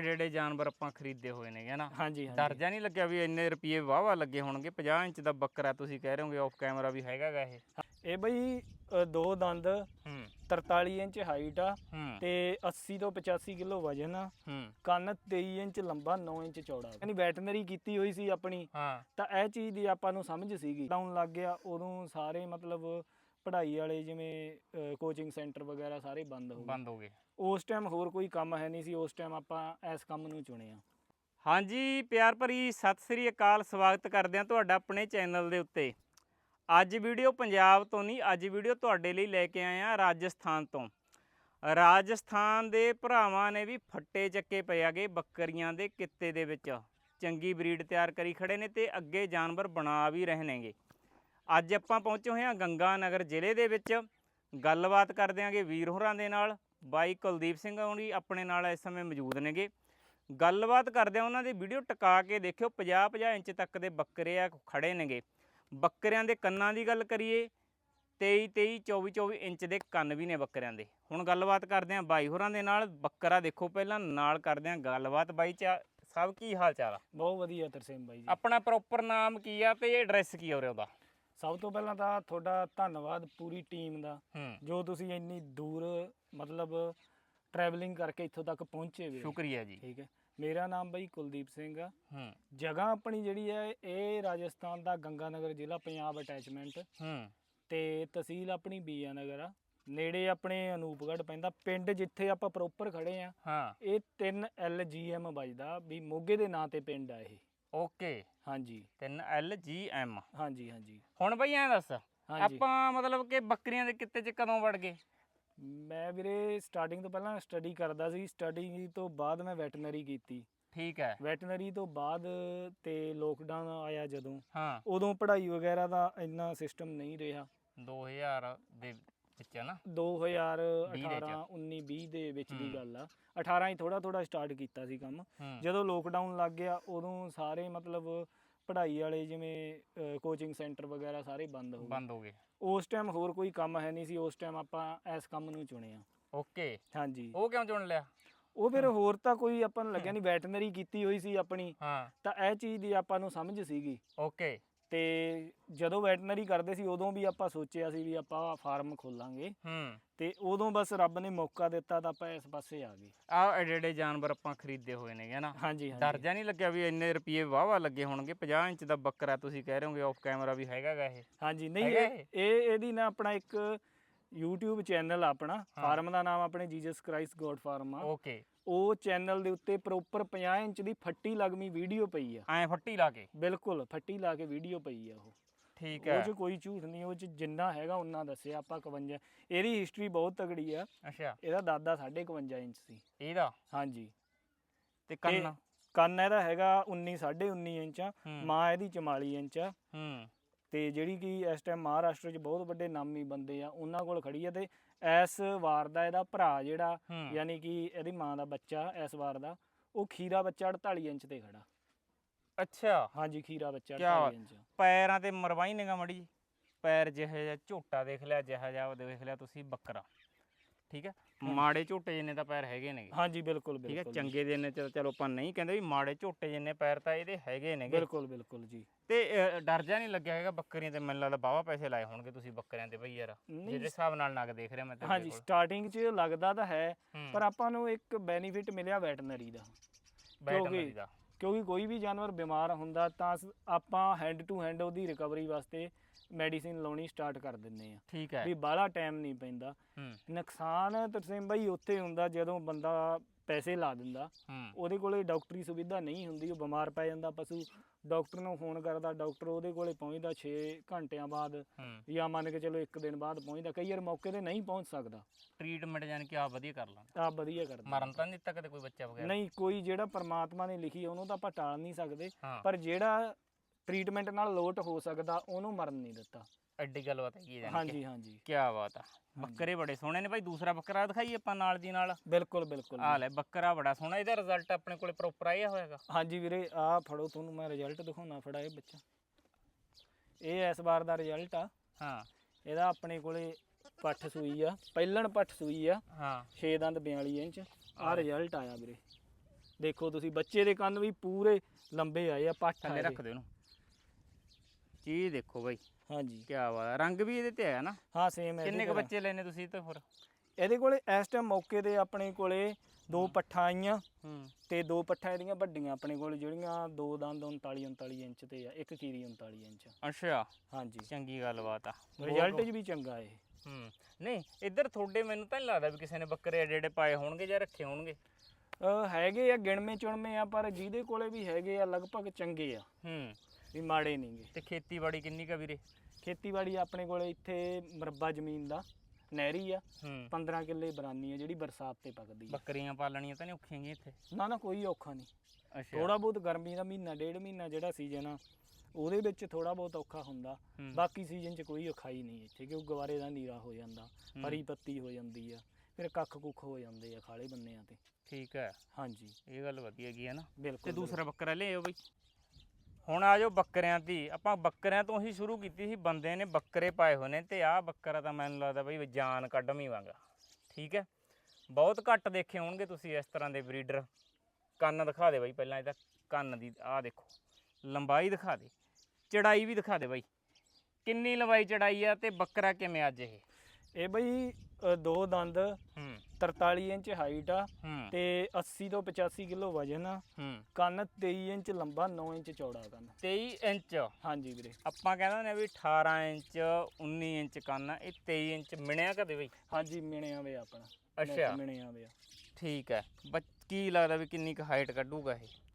ਜਿਹੜੇ ਜਾਨਵਰ ਆਪਾਂ ਖਰੀਦੇ ਹੋਏ ਨਾ ਹਾਂਜੀ ਡਰ ਹਾਂਜੀ ਜਾ ਨਹੀਂ ਲੱਗਿਆ ਵੀ ਇੰਨੇ ਰੁਪਏ ਵਾਵਾ ਲੱਗੇ ਹੋਣਗੇ? 50 ਇੰਚ ਦਾ ਬੱਕਰਾ ਤੁਸੀਂ ਕਹਿ ਰਹੇ ਹੋਗੇ ਆਫ ਕੈਮਰਾ ਵੀ ਹੈਗਾਗਾ ਇਹ। ਇਹ ਬਈ ਅ, ਦੋ ਦੰਦ ਹੂੰ। 43 ਇੰਚ ਹਾਈਟ ਆ ਹੂੰ। ਤੇ 80 ਤੋਂ 85 ਕਿਲੋ ਵਜਨ ਆ। ਹੂੰ। ਕੰਨ 23 ਇੰਚ ਲੰਬਾ 9 ਇੰਚ ਚੌੜਾ। ਯਾਨੀ ਵੈਟਰਨਰੀ ਕੀਤੀ ਹੋਈ ਸੀ ਆਪਣੀ। ਹਾਂ। ਤਾਂ ਇਹ ਚੀਜ਼ ਦੀ ਆਪਾਂ ਨੂੰ ਸਮਝ ਸੀਗੀ। ਡਾਊਨ ਲੱਗ ਗਿਆ ਉਦੋਂ ਸਾਰੇ ਮਤਲਬ ਪੜ੍ਹਾਈ ਵਾਲੇ ਜਿਵੇਂ ਕੋਚਿੰਗ ਸੈਂਟਰ ਵਗੈਰਾ ਸਾਰੇ ਬੰਦ ਹੋ ਗਏ। ਬੰਦ ਹੋ ਗਏ। ਉਸ ਟਾਈਮ ਹੋਰ ਕੋਈ ਕੰਮ ਹੈ ਨਹੀਂ ਸੀ, ਉਸ ਟਾਈਮ ਆਪਾਂ ਇਸ ਕੰਮ ਨੂੰ ਚੁਣਿਆ ਹਾਂਜੀ, ਪਿਆਰ ਭਰੀ ਸਤਿ ਸ੍ਰੀ ਅਕਾਲ, ਸਵਾਗਤ ਕਰਦੇ ਹਾਂ ਤੁਹਾਡਾ ਆਪਣੇ ਚੈਨਲ ਦੇ ਉੱਤੇ। ਅੱਜ ਵੀਡੀਓ ਪੰਜਾਬ ਤੋਂ ਨਹੀਂ, ਅੱਜ ਵੀਡੀਓ ਤੁਹਾਡੇ ਲਈ ਲੈ ਕੇ ਆਏ ਹਾਂ ਰਾਜਸਥਾਨ ਤੋਂ। ਰਾਜਸਥਾਨ ਦੇ ਭਰਾਵਾਂ ਨੇ ਵੀ ਫੱਟੇ ਚੱਕੇ ਪਏ ਆਗੇ ਬੱਕਰੀਆਂ ਦੇ ਕਿੱਤੇ ਦੇ ਵਿੱਚ। ਚੰਗੀ ਬਰੀਡ ਤਿਆਰ ਕਰੀ ਖੜੇ ਨੇ ਤੇ ਅੱਗੇ ਜਾਨਵਰ ਬਣਾ ਵੀ ਰਹੇ ਨੇਗੇ। ਅੱਜ ਆਪਾਂ ਪਹੁੰਚੇ ਹੋਏ ਹਾਂ ਗੰਗਾ ਨਗਰ ਜ਼ਿਲ੍ਹੇ ਦੇ ਵਿੱਚ। ਗੱਲਬਾਤ ਕਰਦੇ ਆਂਗੇ ਵੀਰ ਹੋਰਾਂ ਦੇ ਨਾਲ। ਬਾਈ ਕੁਲਦੀਪ ਸਿੰਘ ਹੋਣੀ ਆਪਣੇ ਨਾਲ ਇਸ ਸਮੇਂ ਮੌਜੂਦ ਨੇਗੇ। ਗੱਲਬਾਤ ਕਰਦੇ ਆ ਉਹਨਾਂ ਦੀ ਵੀਡੀਓ ਟਿਕਾ ਕੇ ਦੇਖਿਓ 50 50 ਇੰਚ ਤੱਕ ਦੇ ਬੱਕਰੇ ਆ ਖੜੇ ਨੇਗੇ। ਬੱਕਰਿਆਂ ਦੇ ਕੰਨਾਂ ਦੀ ਗੱਲ ਕਰੀਏ 23 23 24 24 ਇੰਚ ਦੇ ਕੰਨ ਵੀ ਨੇ ਬੱਕਰਿਆਂ ਦੇ। ਹੁਣ ਗੱਲਬਾਤ ਕਰਦੇ ਆ ਬਾਈ ਹੋਰਾਂ ਦੇ ਨਾਲ। ਬੱਕਰਾ ਦੇਖੋ ਪਹਿਲਾਂ ਨਾਲ ਕਰਦੇ ਆ ਗੱਲਬਾਤ। ਬਾਈ ਚਾ ਸਭ ਕੀ ਹਾਲ ਚਾਲ ਆ? ਬਹੁਤ ਵਧੀਆ ਤਰਸੇਮ ਬਾਈ ਜੀ। ਆਪਣਾ ਪ੍ਰੋਪਰ ਨਾਮ ਕੀ ਆ ਤੇ ਐਡਰੈਸ ਕੀ ਆ ਉਰੇ ਉਹਦਾ? ਸਭ ਤੋਂ ਪਹਿਲਾਂ ਤਾਂ ਤੁਹਾਡਾ ਧੰਨਵਾਦ ਪੂਰੀ ਟੀਮ ਦਾ। ਹੂੰ। ਜੋ ਤੁਸੀਂ ਇੰਨੀ ਦੂਰ ਮਤਲਬ ਟਰੈਵਲਿੰਗ ਕਰਕੇ ਇੱਥੋਂ ਤੱਕ ਪਹੁੰਚੇ ਵੀਰੇ ਸ਼ੁਕਰੀਆ ਜੀ। ਠੀਕ ਹੈ। ਮੇਰਾ ਨਾਮ ਬਾਈ ਕੁਲਦੀਪ ਸਿੰਘ ਆ। ਹੂੰ। ਜਗ੍ਹਾ ਆਪਣੀ ਜਿਹੜੀ ਹੈ ਇਹ ਰਾਜਸਥਾਨ ਦਾ ਗੰਗਾਨਗਰ ਜ਼ਿਲ੍ਹਾ ਪੰਜਾਬ ਅਟੈਚਮੈਂਟ ਹੂੰ। ਤੇ ਤਹਿਸੀਲ ਆਪਣੀ ਬੀਆ ਨਗਰ ਆ। ਨੇੜੇ ਆਪਣੇ ਅਨੂਪਗੜ੍ਹ ਪੈਂਦਾ। ਪਿੰਡ ਜਿੱਥੇ ਆਪਾਂ ਪ੍ਰੋਪਰ ਖੜੇ ਆ ਹਾਂ। ਇਹ 3 LGM ਵੱਜਦਾ ਵੀ ਮੋਗੇ ਦੇ ਨਾਂ ਤੇ ਪਿੰਡ ਆ ਇਹ। ਓਕੇ। ਹਾਂਜੀ। 3 L G M ਹਾਂਜੀ ਹਾਂਜੀ। ਹੁਣ ਬਈ ਐਂ ਦੱਸ ਹਾਂਜੀ। ਆਪਾਂ ਮਤਲਬ ਕਿ ਬੱਕਰੀਆਂ ਦੇ ਕਿੱਤੇ 'ਚ ਕਦੋਂ ਵੜ ਗਏ? ਮੈਂ ਵੀਰੇ ਸਟਾਰਟਿੰਗ ਤੋਂ ਪਹਿਲਾਂ ਸਟੱਡੀ ਕਰਦਾ ਸੀ ਸਟੱਡੀ ਤੋਂ ਬਾਅਦ ਮੈਂ ਵੈਟਰਨਰੀ ਕੀਤੀ। ਠੀਕ ਹੈ। ਵੈਟਰਨਰੀ ਤੋਂ ਬਾਅਦ ਤੇ ਲੋਕਡਾਊਨ ਆਇਆ ਜਦੋਂ। ਹਾਂ। ਉਦੋਂ ਪੜ੍ਹਾਈ ਵਗੈਰਾ ਦਾ ਇੰਨਾ ਸਿਸਟਮ ਨਹੀਂ ਰਿਹਾ। 2000 ਦੇ ਵਿੱਚ ਹੈ ਨਾ? 2018 19 20 ਦੇ ਵਿੱਚ ਦੀ। ਗੱਲ ਆ। 18 ਹੀ ਥੋੜਾ ਥੋੜਾ ਸਟਾਰਟ ਕੀਤਾ ਸੀ ਕੰਮ। ਜਦੋਂ ਲੋਕਡਾਊਨ ਲੱਗ ਗਿਆ ਉਦੋਂ ਸਾਰੇ ਮਤਲਬ ਪੜ੍ਹਾਈ ਵਾਲੇ ਜਿਵੇਂ ਕੋਚਿੰਗ ਸੈਂਟਰ ਵਗੈਰਾ ਸਾਰੇ ਬੰਦ ਹੋ ਗਏ। ਬੰਦ ਹੋ ਗਏ। ਉਸ ਟਾਈਮ ਹੋਰ ਕੋਈ ਕੰਮ ਹੈ ਨਹੀਂ ਸੀ ਉਸ ਟਾਈਮ ਆਪਾਂ ਇਸ ਕੰਮ ਨੂੰ ਚੁਣਿਆ ਓਕੇ। ਹਾਂਜੀ। ਉਹ ਕਿਉਂ ਚੁਣ ਲਿਆ? ਉਹ ਫਿਰ ਹੋਰ ਤਾਂ ਕੋਈ ਆਪਾਂ ਨੂੰ ਲੱਗਿਆ ਨਹੀਂ ਵੈਟਰਨਰੀ ਕੀਤੀ ਹੋਈ ਸੀ ਆਪਣੀ। ਹਾਂ। ਤਾਂ ਇਹ ਚੀਜ਼ ਦੀ ਆਪਾਂ ਨੂੰ ਸਮਝ ਸੀਗੀ। ਓਕੇ। ਤੇ ਜਦੋਂ ਵੈਟਰਨਰੀ ਕਰਦੇ ਸੀ ਉਦੋਂ ਵੀ ਆਪਾਂ ਸੋਚਿਆ ਸੀ ਵੀ ਆਪਾਂ ਫਾਰਮ ਖੋਲਾਂਗੇ। ਹੂੰ। ਤੇ ਉਦੋਂ ਬਸ ਰੱਬ ਨੇ ਮੌਕਾ ਦਿੱਤਾ ਤਾਂ ਆਪਾਂ ਇਸ ਪਾਸੇ ਆ ਗਏ। ਆ ਐਡੇ ਜਾਨਵਰ ਆਪਾਂ ਖਰੀਦੇ ਹੋਏ ਨਾ ਹਾਂਜੀ ਡਰ ਹਾਂਜੀ ਜਾ ਨਹੀਂ ਲੱਗਿਆ ਵੀ ਇੰਨੇ ਰੁਪਏ ਵਾਵਾ ਲੱਗੇ ਹੋਣਗੇ? 50 ਇੰਚ ਦਾ ਬੱਕਰਾ ਤੁਸੀਂ ਕਹਿ ਰਹੇ ਹੋਗੇ ਆਫ ਕੈਮਰਾ ਵੀ ਹੈਗਾਗਾ ਇਹ। ਹਾਂਜੀ ਨਹੀਂ ਇਹ ਇਹ? ਇਹਦੀ ਨਾ ਆਪਣਾ ਇੱਕ YouTube ਚੈਨਲ ਆਪਣਾ। ਫਾਰਮ ਦਾ ਨਾਮ ਆਪਣੇ ਜੀਸਸ ਕ੍ਰਾਈਸਟ ਗੋਡ ਫਾਰਮ ਆ। ਓਕੇ। ਉਹ ਚੈਨਲ ਦੇ ਉੱਤੇ ਪ੍ਰੋਪਰ 50 ਇੰਚ ਦੀ ਫੱਟੀ ਲਗਮੀ ਵੀਡੀਓ ਪਈ ਆ। ਐ ਫੱਟੀ ਲਾ ਕੇ? ਬਿਲਕੁਲ ਫੱਟੀ ਲਾ ਕੇ ਵੀਡੀਓ ਪਈ ਆ ਉਹ। ਠੀਕ ਉਹ ਹੈ। 'ਚ ਕੋਈ ਝੂਠ ਨਹੀਂ ਉਹ 'ਚ ਜਿੰਨਾ ਹੈਗਾ ਉਹਨਾਂ ਦੱਸਿਆ ਆਪਾਂ 51 ਇਹਦੀ ਹਿਸਟਰੀ ਬਹੁਤ ਤਗੜੀ ਆ। ਅੱਛਾ। ਇਹਦਾ ਦਾਦਾ 51 ਇੰਚ ਸੀ। ਇਹਦਾ? ਹਾਂਜੀ। ਤੇ ਕੰਨ? ਕੰਨ ਇਹਦਾ ਹੈਗਾ 19 19.5 ਇੰਚ ਆ। ਮਾਂ ਇਹਦੀ 44 ਇੰਚ ਆ। ਹੂੰ। ਤੇ ਜਿਹੜੀ ਕਿ ਇਸ ਟਾਈਮ ਮਹਾਰਾਸ਼ਟਰ 'ਚ ਬਹੁਤ ਵੱਡੇ ਨਾਮੀ ਬੰਦੇ ਆ ਉਹਨਾਂ ਕੋਲ ਖੜੀ ਆ ਤੇ ਇਸ ਵਾਰ ਦਾ ਇਹਦਾ ਭਰਾ ਜਿਹੜਾ ਹੂੰ। ਯਾਨੀ ਕਿ ਇਹਦੀ ਮਾਂ ਦਾ ਬੱਚਾ ਇਸ ਵਾਰ ਦਾ ਉਹ ਖੀਰਾ ਬੱਚਾ 48 ਇੰਚ ਤੇ ਖੜਾ। ਅੱਛਾ। ਹਾਂਜੀ ਖੀਰਾ ਬੱਚਾ ਕਿਆ 48 ਬਾਤ। ਇੰਚ। ਪੈਰਾਂ ਤੇ ਮਰਵਾਈ ਨਿਗਾ ਮੜੀ ਪੈਰ ਜਿਹੇ ਜਿਹਾ ਝੋਟਾ ਦੇਖ ਲਿਆ ਜਿਹਾ ਜਿਹਾ ਉਹ ਦੇਖ ਲਿਆ ਤੁਸੀਂ ਬੱਕਰਾ। ਠੀਕ ਹੈ? ਮਾੜੇ ਝੋਟੇ ਜਿੰਨੇ ਤਾਂ ਪੈਰ ਹੈਗੇ ਨੇਗੇ। ਹਾਂਜੀ ਬਿਲਕੁਲ ਠੀਕ ਹੈ ਬਿਲਕੁਲ ਚੰਗੇ ਦੇ ਨੇ ਚਲੋ ਆਪਾਂ ਨਹੀਂ ਕਹਿੰਦੇ ਵੀ ਮਾੜੇ ਝੋਟੇ ਜਿੰਨੇ ਪੈਰ ਤਾਂ ਇਹਦੇ ਹੈਗੇ ਨੇਗੇ। ਬਿਲਕੁਲ ਬਿਲਕੁਲ ਜੀ। ਤੇ ਅ, ਡਰ ਜਾ ਨਹੀਂ ਲੱਗਿਆ ਹੈਗਾ ਬੱਕਰੀਆਂ ਤੇ? ਮੈਨੂੰ ਲੱਗਦਾ ਬਾਵਾ ਪੈਸੇ ਲਾਏ ਹੋਣਗੇ ਤੁਸੀਂ ਬੱਕਰੀਆਂ ਤੇ ਬਈ ਯਾਰ। ਨਹੀਂ, ਹਿਸਾਬ ਨਾਲ ਨਗ ਦੇਖ ਰਿਹਾ ਮੈਂ ਤੇਰੇ ਹਾਂਜੀ ਕੋਲ। ਸਟਾਰਟਿੰਗ 'ਚ ਲੱਗਦਾ ਤਾਂ ਹੈ ਹੂੰ, ਪਰ ਆਪਾਂ ਨੂੰ ਇੱਕ ਬੈਨੀਫਿਟ ਮਿਲਿਆ ਵੈਟਰਨਰੀ ਦਾ। ਕਿਉਂਕਿ- ਦਾ। ਕਿਉਂਕਿ ਕੋਈ ਵੀ ਜਾਨਵਰ ਬਿਮਾਰ ਹੁੰਦਾ ਤਾਂ ਸ- ਆਪਾਂ ਹੈਂਡ ਟੂ ਹੈਂਡ ਉਹਦੀ ਰਿਕਵਰੀ ਵਾਸਤੇ ਮੈਡੀਸਿਨ ਲਾਉਣੀ ਸਟਾਰਟ ਕਰ ਦਿੰਨੇ ਆ। ਠੀਕ ਹੈ। ਵੀ ਬਾਹਲਾ ਟਾਈਮ ਨਹੀਂ ਪੈਂਦਾ। ਹੂੰ। ਨੁਕਸਾਨ ਤਰਸੇਮ ਬਾਈ ਉੱਥੇ ਹੁੰਦਾ ਜਦੋਂ ਬੰਦਾ ਪੈਸੇ ਲਾ ਦਿੰਦਾ। ਹੂੰ। ਉਹਦੇ ਕੋਲੇ ਡਾਕਟਰੀ ਸੁਵਿਧਾ ਨਹੀਂ ਹੁੰਦੀ ਉਹ ਬਿਮਾਰ ਪੈ ਜਾਂਦਾ ਪਸ਼ੂ। ਡਾਕਟਰ ਨੂੰ ਫੋਨ ਕਰਦਾ ਡਾਕਟਰ ਉਹਦੇ ਕੋਲੇ ਪਹੁੰਚਦਾ 6 ਘੰਟਿਆਂ ਬਾਅਦ। ਹੂੰ। ਜਾਂ ਮੰਨ ਕੇ ਚਲੋ ਇੱਕ ਦਿਨ ਬਾਅਦ ਪਹੁੰਚਦਾ। ਕਈ ਵਾਰ ਮੌਕੇ ਤੇ ਨਹੀਂ ਪਹੁੰਚ ਸਕਦਾ। ਟ੍ਰੀਟਮੈਂਟ ਜਾਨ ਕਿ ਆ ਵਧੀਆ ਕਰ ਲਾਂਗੇ ਆ ਵਧੀਆ ਕਰਦਾ। ਮਰਨ ਤਾਂ ਨਹੀਂ ਦਿੱਤਾ ਕਦੇ ਕੋਈ ਬੱਚਾ ਵਗੈਰਾ? ਨਹੀਂ ਕੋਈ ਜਿਹੜਾ ਪਰਮਾਤਮਾ ਨੇ ਲਿਖੀ ਉਹਨੂੰ ਤਾਂ ਆਪਾਂ ਟਾਲ ਨਹੀਂ ਸਕਦੇ। ਹਾਂ। ਪਰ ਜਿਹੜਾ ਟ੍ਰੀਟਮੈਂਟ ਨਾਲ ਲੋਟ ਹੋ ਸਕਦਾ ਉਹਨੂੰ ਮਰਨ ਨਹੀਂ ਦਿੱਤਾ। ਐਡੀ ਗੱਲਬਾਤ ਹੈਗੀ ਹੈ ਜਾਨ ਹਾਂਜੀ ਹਾਂਜੀ। ਕੀ ਬਾਤ ਆ। ਬੱਕਰੇ ਬੜੇ ਸੋਹਣੇ ਨੇ ਭਾਈ ਦੂਸਰਾ ਬੱਕਰਾ ਦਿਖਾਈ ਆਪਾਂ ਨਾਲ ਦੀ ਨਾਲ। ਬਿਲਕੁਲ ਬਿਲਕੁਲ ਆ ਲੈ ਬੱਕਰਾ ਬੜਾ ਸੋਹਣਾ ਇਹਦਾ ਰਿਜ਼ਲਟ ਆਪਣੇ ਕੋਲੇ ਪ੍ਰੋਪਰ ਆਇਆ ਹੋਏਗਾ ਹਾਂਜੀ ਵੀਰੇ ਆ ਫੜੋ ਤੁਹਾਨੂੰ ਮੈਂ ਰਿਜ਼ਲਟ ਦਿਖਾਉਣਾ ਫੜਾ ਇਹ ਬੱਚਾ। ਇਹ ਇਸ ਵਾਰ ਦਾ ਰਿਜ਼ਲਟ ਆ। ਹਾਂ। ਇਹਦਾ ਆਪਣੇ ਕੋਲੇ ਪੱਠ ਸੂਈ ਆ ਪਹਿਲਣ ਪੱਠ ਸੂਈ ਆ। ਹਾਂ। 6 ਦੰਦ 42 ਇੰਚ ਆ ਰਿਜ਼ਲਟ ਆਇਆ ਵੀਰੇ। ਦੇਖੋ ਤੁਸੀਂ ਬੱਚੇ ਦੇ ਕੰਨ ਵੀ ਪੂਰੇ ਲੰਬੇ ਆਏ ਆ ਪੱਠ ਥੱਲੇ। ਰੱਖ ਦਿਓ ਇਹਨੂੰ। ਚੀਜ਼ ਦੇਖੋ ਬਾਈ। ਹਾਂਜੀ। ਕੀ ਬਾਤ ਰੰਗ ਵੀ ਇਹਦੇ ਤੇ ਹੈਗਾ ਨਾ? ਹਾਂ ਸੇਮ ਹੈ ਕਿੰਨੇ ਕ ਬੱਚੇ ਲੈਨੇ ਤੁਸੀਂ ਤੋਂ ਫਿਰ? ਇਹਦੇ ਕੋਲੇ ਇਸ ਟਾਈਮ ਮੌਕੇ ਤੇ ਆਪਣੇ ਕੋਲੇ ਦੋ ਪੱਠਾਂ ਆਈਆਂ ਹੂੰ। ਤੇ ਦੋ ਪੱਠਾਂ ਇਹਦੀਆਂ ਵੱਡੀਆਂ ਆਪਣੇ ਕੋਲ ਜਿਹੜੀਆਂ ਦੋ ਦੰਦ 39 39 ਇੰਚ ਤੇ ਆ ਇੱਕ ਕੀਰੀ 39 ਇੰਚ। ਅੱਛਾ। ਹਾਂਜੀ। ਚੰਗੀ ਗੱਲਬਾਤ ਆ। ਰਿਜ਼ਲਟ ਵੀ ਚੰਗਾ ਇਹ। ਹੂੰ। ਨਹੀਂ ਇੱਧਰ ਤੁਹਾਡੇ ਮੈਨੂੰ ਤਾਂ ਨਹੀਂ ਲੱਗਦਾ ਵੀ ਕਿਸੇ ਨੇ ਬੱਕਰੇ ਏਡੇ ਏਡੇ ਪਾਏ ਹੋਣਗੇ ਜਾਂ ਰੱਖੇ ਹੋਣਗੇ। ਹੈਗੇ ਆ ਗਿਣਵੇਂ ਚੁਣਵੇਂ ਆ ਪਰ ਜਿਹਦੇ ਕੋਲੇ ਵੀ ਹੈਗੇ ਆ ਲਗਭਗ ਚੰਗੇ ਆ। ਹੂੰ। ਵੀ ਮਾੜੇ ਨਹੀਂਗੇ। ਤੇ ਖੇਤੀਬਾੜੀ ਕਿੰਨੀ ਕਾ ਵੀਰੇ? ਖੇਤੀਬਾੜੀ ਆਪਣੇ ਕੋਲੇ ਇੱਥੇ ਮਰਬਾ ਜ਼ਮੀਨ ਦਾ ਨਹਿਰੀ ਆ। ਹੂੰ। 15 ਕਿੱਲੇ ਬਰਾਨੀ ਆ ਜਿਹੜੀ ਬਰਸਾਤ ਤੇ ਪੱਕਦੀ ਆ। ਬੱਕਰੀਆਂ ਪਾਲਣੀਆਂ ਤਾਂ ਨਹੀਂ ਔਖੀਆਂ ਗੀਆਂ ਇੱਥੇ? ਨਾ ਨਾ ਕੋਈ ਔਖਾ ਨਹੀਂ। ਅੱਛਾ। ਥੋੜਾ ਬਹੁਤ ਗਰਮੀ ਦਾ ਮਹੀਨਾ ਡੇਢ ਮਹੀਨਾ ਜਿਹੜਾ ਸੀਜ਼ਨ ਆ ਉਹਦੇ ਵਿੱਚ ਥੋੜਾ ਬਹੁਤ ਔਖਾ ਹੁੰਦਾ। ਹੂੰ। ਬਾਕੀ ਸੀਜ਼ਨ 'ਚ ਕੋਈ ਔਖਾਈ ਨਹੀਂ ਇੱਥੇ ਕਿਉਂ ਗਵਾਰੇ ਦਾ ਨੀਰਾ ਹੋ ਜਾਂਦਾ ਹੂੰ। ਹਰੀ ਪੱਤੀ ਹੋ ਜਾਂਦੀ ਆ ਫਿਰ ਕੱਖ ਕੁੱਖ ਹੋ ਜਾਂਦੇ ਆ ਖਾਲੇ ਬੰਨਿਆਂ ਤੇ। ਠੀਕ ਹੈ ਹਾਂਜੀ। ਇਹ ਗੱਲ ਵਧੀਆ ਗਈ ਹੈ ਨਾ। ਤੇ ਬਿਲਕੁਲ ਦੂਸਰਾ ਬੱਕਰਾ ਲਿਆਓ ਬਈ। ਹੁਣ ਆ ਜਾਓ ਬੱਕਰਿਆਂ ਦੀ। ਆਪਾਂ ਬੱਕਰਿਆਂ ਤੋਂ ਹੀ ਸ਼ੁਰੂ ਕੀਤੀ ਸੀ, ਬੰਦੇ ਨੇ ਬੱਕਰੇ ਪਾਏ ਹੋਏ ਨੇ ਤੇ ਆਹ ਬੱਕਰਾ ਤਾਂ ਮੈਨੂੰ ਲੱਗਦਾ ਬਈ ਜਾਨ ਕੱਢਵੀਂ ਵਾਂਗਾ। ਠੀਕ ਹੈ? ਬਹੁਤ ਘੱਟ ਦੇਖੇ ਹੋਣਗੇ ਤੁਸੀਂ ਇਸ ਤਰ੍ਹਾਂ ਦੇ ਬਰੀਡਰ। ਕੰਨ ਦਿਖਾ ਦੇ ਬਾਈ ਪਹਿਲਾਂ ਇਹਦਾ, ਕੰਨ ਦੀ, ਆਹ ਦੇਖੋ। ਲੰਬਾਈ ਦਿਖਾ ਦੇ। ਚੜਾਈ ਵੀ ਦਿਖਾ ਦੇ ਬਾਈ। ਕਿੰਨੀ ਲੰਬਾਈ ਚੜਾਈ ਆ ਤੇ ਬੱਕਰਾ ਕਿਵੇਂ ਅੱਜ ਇਹ? ਇਹ ਬਈ ਅ, ਦੋ ਦੰਦ ਹੂੰ। 43 ਇੰਚ ਹਾਈਟ ਆ ਹੂੰ। ਤੇ 80 ਤੋਂ 85 ਕਿਲੋ ਵਜਨ ਆ। ਹੂੰ। ਕੰਨ 23 ਇੰਚ ਲੰਬਾ 9 ਇੰਚ ਚੌੜਾ ਕੰਨ। 23 ਇੰਚ? ਹਾਂਜੀ ਵੀਰੇ। ਆਪਾਂ ਕਹਿੰਦੇ ਨੇ ਵੀ 18 ਇੰਚ 19 ਇੰਚ ਕੰਨ ਆ, ਇਹ 23 ਇੰਚ ਮਿਣਿਆ ਕਦੇ ਬਈ? ਹਾਂਜੀ ਮਿਣਿਆ ਵੇ ਆਪਣਾ। ਅੱਛਾ। ਮਿਣਿਆ ਵੇ ਠੀਕ ਹੈ। ਬੱਚ ਕੀ ਲੱਗਦਾ ਵੀ ਕਿੰਨੀ ਕੁ ਹਾਈਟ ਕੱਢੂਗਾ ਇਹ?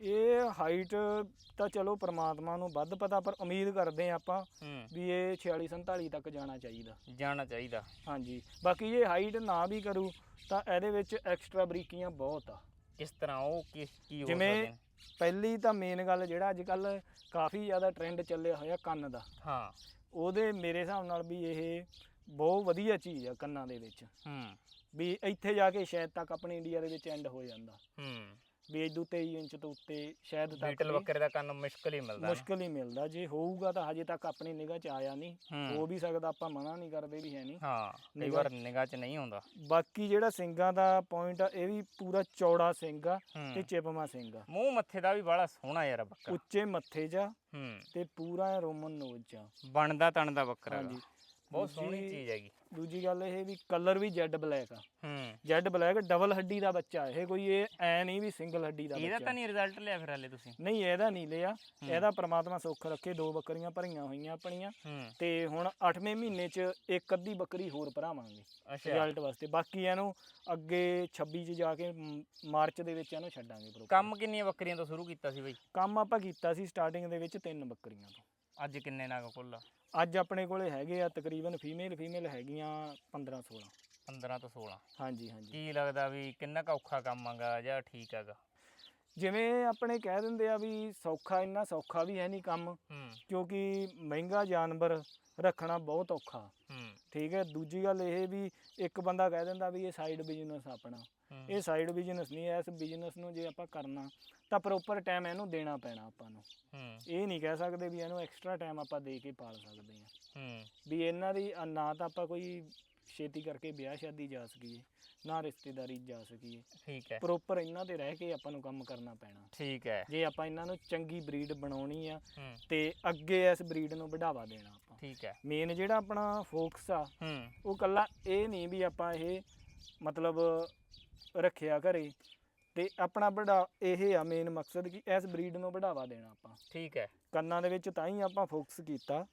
ਇਹ ਹਾਈਟ ਤਾਂ ਚਲੋ ਪ੍ਰਮਾਤਮਾ ਨੂੰ ਵੱਧ ਪਤਾ ਪਰ ਉਮੀਦ ਕਰਦੇ ਆ ਆਪਾਂ ਹੂੰ। ਵੀ ਇਹ 46 47 ਤੱਕ ਜਾਣਾ ਚਾਹੀਦਾ। ਜਾਣਾ ਚਾਹੀਦਾ। ਹਾਂਜੀ। ਬਾਕੀ ਜੇ ਹਾਈਟ ਨਾ ਵੀ ਕਰੂ ਤਾਂ ਇਹਦੇ ਵਿੱਚ ਐਕਸਟਰਾ ਬਰੀਕੀਆਂ ਬਹੁਤ ਆ। ਕਿਸ ਤਰ੍ਹਾਂ ਉਹ ਕੀ ਕੀ ਹੋ ਜਿਵੇਂ ਸਕਦੇ ਨੇ? ਪਹਿਲੀ ਤਾਂ ਮੇਨ ਗੱਲ ਜਿਹੜਾ ਅੱਜ ਕੱਲ ਕਾਫੀ ਜ਼ਿਆਦਾ ਟ੍ਰੈਂਡ ਚੱਲਿਆ ਹੋਇਆ ਕੰਨ ਦਾ। ਹਾਂ। ਉਹਦੇ ਮੇਰੇ ਹਿਸਾਬ ਨਾਲ ਵੀ ਇਹ ਬਹੁਤ ਵਧੀਆ ਚੀਜ਼ ਆ ਕੰਨਾਂ ਦੇ ਵਿੱਚ। ਹੂੰ। ਵੀ ਇੱਥੇ ਜਾ ਕੇ ਸ਼ਾਇਦ ਤੱਕ ਆਪਣੇ ਇੰਡੀਆ ਦੇ ਵਿੱਚ ਐਂਡ ਹੋ ਜਾਂਦਾ। ਹੂੰ। ਵੀ ਇਦੋਂ 23 ਇੰਚ ਤੋਂ ਉੱਤੇ ਸ਼ਾਇਦ ਤੱਕ ਬੀਟਲ ਵੀ ਬੱਕਰੇ ਦਾ ਕੰਨ ਮੁਸ਼ਕਲ ਹੀ ਮਿਲਦਾ ਨਾ। ਮੁਸ਼ਕਲ ਹੀ ਮਿਲਦਾ। ਜੇ ਹੋਊਗਾ ਤਾਂ ਹਜੇ ਤੱਕ ਆਪਣੀ ਨਿਗਾਹ 'ਚ ਆਇਆ ਨਹੀਂ। ਹੂੰ। ਵੀ ਸਕਦਾ ਆਪਾਂ ਮਨਾ ਨਹੀਂ ਕਰਦੇ ਵੀ ਹੈ ਨਹੀਂ। ਹਾਂ ਕਈ ਵਾਰ ਨਿਗਾਹ 'ਚ ਨਹੀਂ ਆਉਂਦਾ। ਬਾਕੀ ਜਿਹੜਾ ਸਿੰਘਾਂ ਦਾ ਪੁਆਇੰਟ ਆ ਇਹ ਵੀ ਪੂਰਾ ਚੌੜਾ ਸਿੰਘ ਆ ਤੇ ਚਿਪਮਾ ਸਿੰਘ ਆ। ਮੂੰਹ ਮੱਥੇ ਦਾ ਵੀ ਬੜਾ ਸੋਹਣਾ ਯਾਰ ਬੱਕਰਾ। ਉੱਚੇ ਮੱਥੇ 'ਚ ਆ ਹੂੰ। ਤੇ ਪੂਰਾ ਰੋਮਨ ਨੋਜ਼ 'ਚ ਆ ਬਣਦਾ ਤਣਦਾ ਬੱਕਰਾ ਹਾਂਜੀ। ਬਹੁਤ ਸੋਹਣੀ ਚੀਜ਼ ਹੈਗੀ। ਦੂਜੀ ਗੱਲ ਇਹ ਵੀ ਕਲਰ ਵੀ ਜੈਡ ਬਲੈਕ ਆ। ਹੂੰ। ਜੈਡ ਬਲੈਕ ਡਬਲ ਹੱਡੀ ਦਾ ਬੱਚਾ ਇਹ ਕੋਈ ਇਹ ਐ ਨਹੀਂ ਵੀ ਸਿੰਗਲ ਹੱਡੀ ਦਾ ਇਹਦਾ ਤਾਂ ਨਹੀਂ ਰਿਜ਼ਲਟ ਲਿਆ ਫਿਰ ਹਲੇ ਤੁਸੀਂ? ਨਹੀਂ ਇਹਦਾ ਨਹੀਂ ਲਿਆ। ਇਹਦਾ ਪ੍ਰਮਾਤਮਾ ਸੁੱਖ ਰੱਖੇ ਦੋ ਬੱਕਰੀਆਂ ਭਰੀਆਂ ਹੋਈਆਂ ਆਪਣੀਆਂ। ਤੇ ਹੁਣ 8ਵੇਂ ਮਹੀਨੇ 'ਚ ਇੱਕ ਅੱਧੀ ਬੱਕਰੀ ਹੋਰ ਭਰਾਵਾਂਗੇ ਰਿਜ਼ਲਟ ਵਾਸਤੇ। ਬਾਕੀ ਇਹਨੂੰ ਅੱਗੇ 26 'ਚ ਜਾ ਕੇ ਮਾਰਚ ਦੇ ਵਿੱਚ ਇਹਨੂੰ ਛੱਡਾਂਗੇ। ਕੰਮ ਕਿੰਨੀਆਂ ਬੱਕਰੀਆਂ ਤੋਂ ਸ਼ੁਰੂ ਕੀਤਾ ਸੀ ਬਈ? ਕੰਮ ਆਪਾਂ ਕੀਤਾ ਸੀ ਸਟਾਰਟਿੰਗ ਦੇ ਵਿੱਚ ਤਿੰਨ ਬੱਕਰੀਆਂ ਤੋਂ। ਅੱਜ ਕਿੰਨੇ ਨਾਗ ਕੁੱਲ? ਅੱਜ ਆਪਣੇ ਕੋਲੇ ਹੈਗੇ ਆ ਤਕਰੀਬਨ ਫੀਮੇਲ ਫੀਮੇਲ ਹੈਗੀਆਂ 15 16 15 ਤੋਂ 16 ਹਾਂਜੀ ਹਾਂਜੀ। ਕੀ ਲੱਗਦਾ ਵੀ ਕਿੰਨਾ ਕੁ ਔਖਾ ਕੰਮ ਆਗਾ ਜਾਂ ਠੀਕ ਹੈਗਾ? ਜਿਵੇਂ ਆਪਣੇ ਕਹਿ ਦਿੰਦੇ ਆ ਵੀ ਸੌਖਾ ਇੰਨਾ ਸੌਖਾ ਵੀ ਹੈ ਨਹੀਂ ਕੰਮ ਕਿਉਂਕਿ ਮਹਿੰਗਾ ਜਾਨਵਰ ਰੱਖਣਾ ਬਹੁਤ ਔਖਾ। ਠੀਕ ਹੈ ਦੂਜੀ ਗੱਲ ਇਹ ਵੀ ਇੱਕ ਬੰਦਾ ਕਹਿ ਦਿੰਦਾ ਵੀ ਇਹ ਸਾਈਡ ਬਿਜ਼ਨਸ ਆਪਣਾ। ਇਹ ਸਾਈਡ ਬਿਜ਼ਨਸ ਨਹੀਂ ਹੈ ਇਸ ਬਿਜ਼ਨਸ ਨੂੰ ਜੇ ਆਪਾਂ ਕਰਨਾ ਤਾਂ ਪ੍ਰੋਪਰ ਟਾਈਮ ਇਹਨੂੰ ਦੇਣਾ ਪੈਣਾ ਆਪਾਂ ਨੂੰ। ਹੂੰ। ਇਹ ਨਹੀਂ ਕਹਿ ਸਕਦੇ ਵੀ ਇਹਨੂੰ ਐਕਸਟਰਾ ਟਾਈਮ ਆਪਾਂ ਦੇ ਕੇ ਪਾਲ ਸਕਦੇ ਹਾਂ। ਹੂੰ। ਵੀ ਇਹਨਾਂ ਦੀ ਅ, ਨਾ ਤਾਂ ਆਪਾਂ ਕੋਈ ਛੇਤੀ ਕਰਕੇ ਵਿਆਹ ਸ਼ਾਦੀ ਜਾ ਸਕੀਏ ਨਾ ਰਿਸ਼ਤੇਦਾਰੀ ਜਾ ਸਕੀਏ। ਠੀਕ ਹੈ। ਪ੍ਰੋਪਰ ਇਹਨਾਂ ਤੇ ਰਹਿ ਕੇ ਆਪਾਂ ਨੂੰ ਕੰਮ ਕਰਨਾ ਪੈਣਾ। ਠੀਕ ਹੈ। ਜੇ ਆਪਾਂ ਇਹਨਾਂ ਨੂੰ ਚੰਗੀ ਬਰੀਡ ਬਣਾਉਣੀ ਆ ਹੂੰ। ਤੇ ਅੱਗੇ ਇਸ ਬਰੀਡ ਨੂੰ ਵਧਾਵਾ ਦੇਣਾ ਆਪਾਂ। ਠੀਕ ਹੈ। ਮੇਨ ਜਿਹੜਾ ਆਪਣਾ ਫੋਕਸ ਆ ਹੂੰ। ਉਹ ਕੱਲਾ ਇਹ ਨਹੀਂ ਵੀ ਆਪਾਂ ਇਹ ਮਤਲਬ ਰੱਖਿਆ ਘਰੇ। ਤੇ ਆਪਣਾ ਬੜਾ ਇਹ ਆ ਮੇਨ ਮਕਸਦ ਕਿ ਇਸ ਬਰੀਡ ਨੂੰ ਵਧਾਵਾ ਦੇਣਾ ਆਪਾਂ। ਠੀਕ ਹੈ। ਕੰਨਾਂ ਦੇ ਵਿੱਚ ਤਾਂ ਹੀ ਆਪਾਂ ਫੋਕਸ ਕੀਤਾ।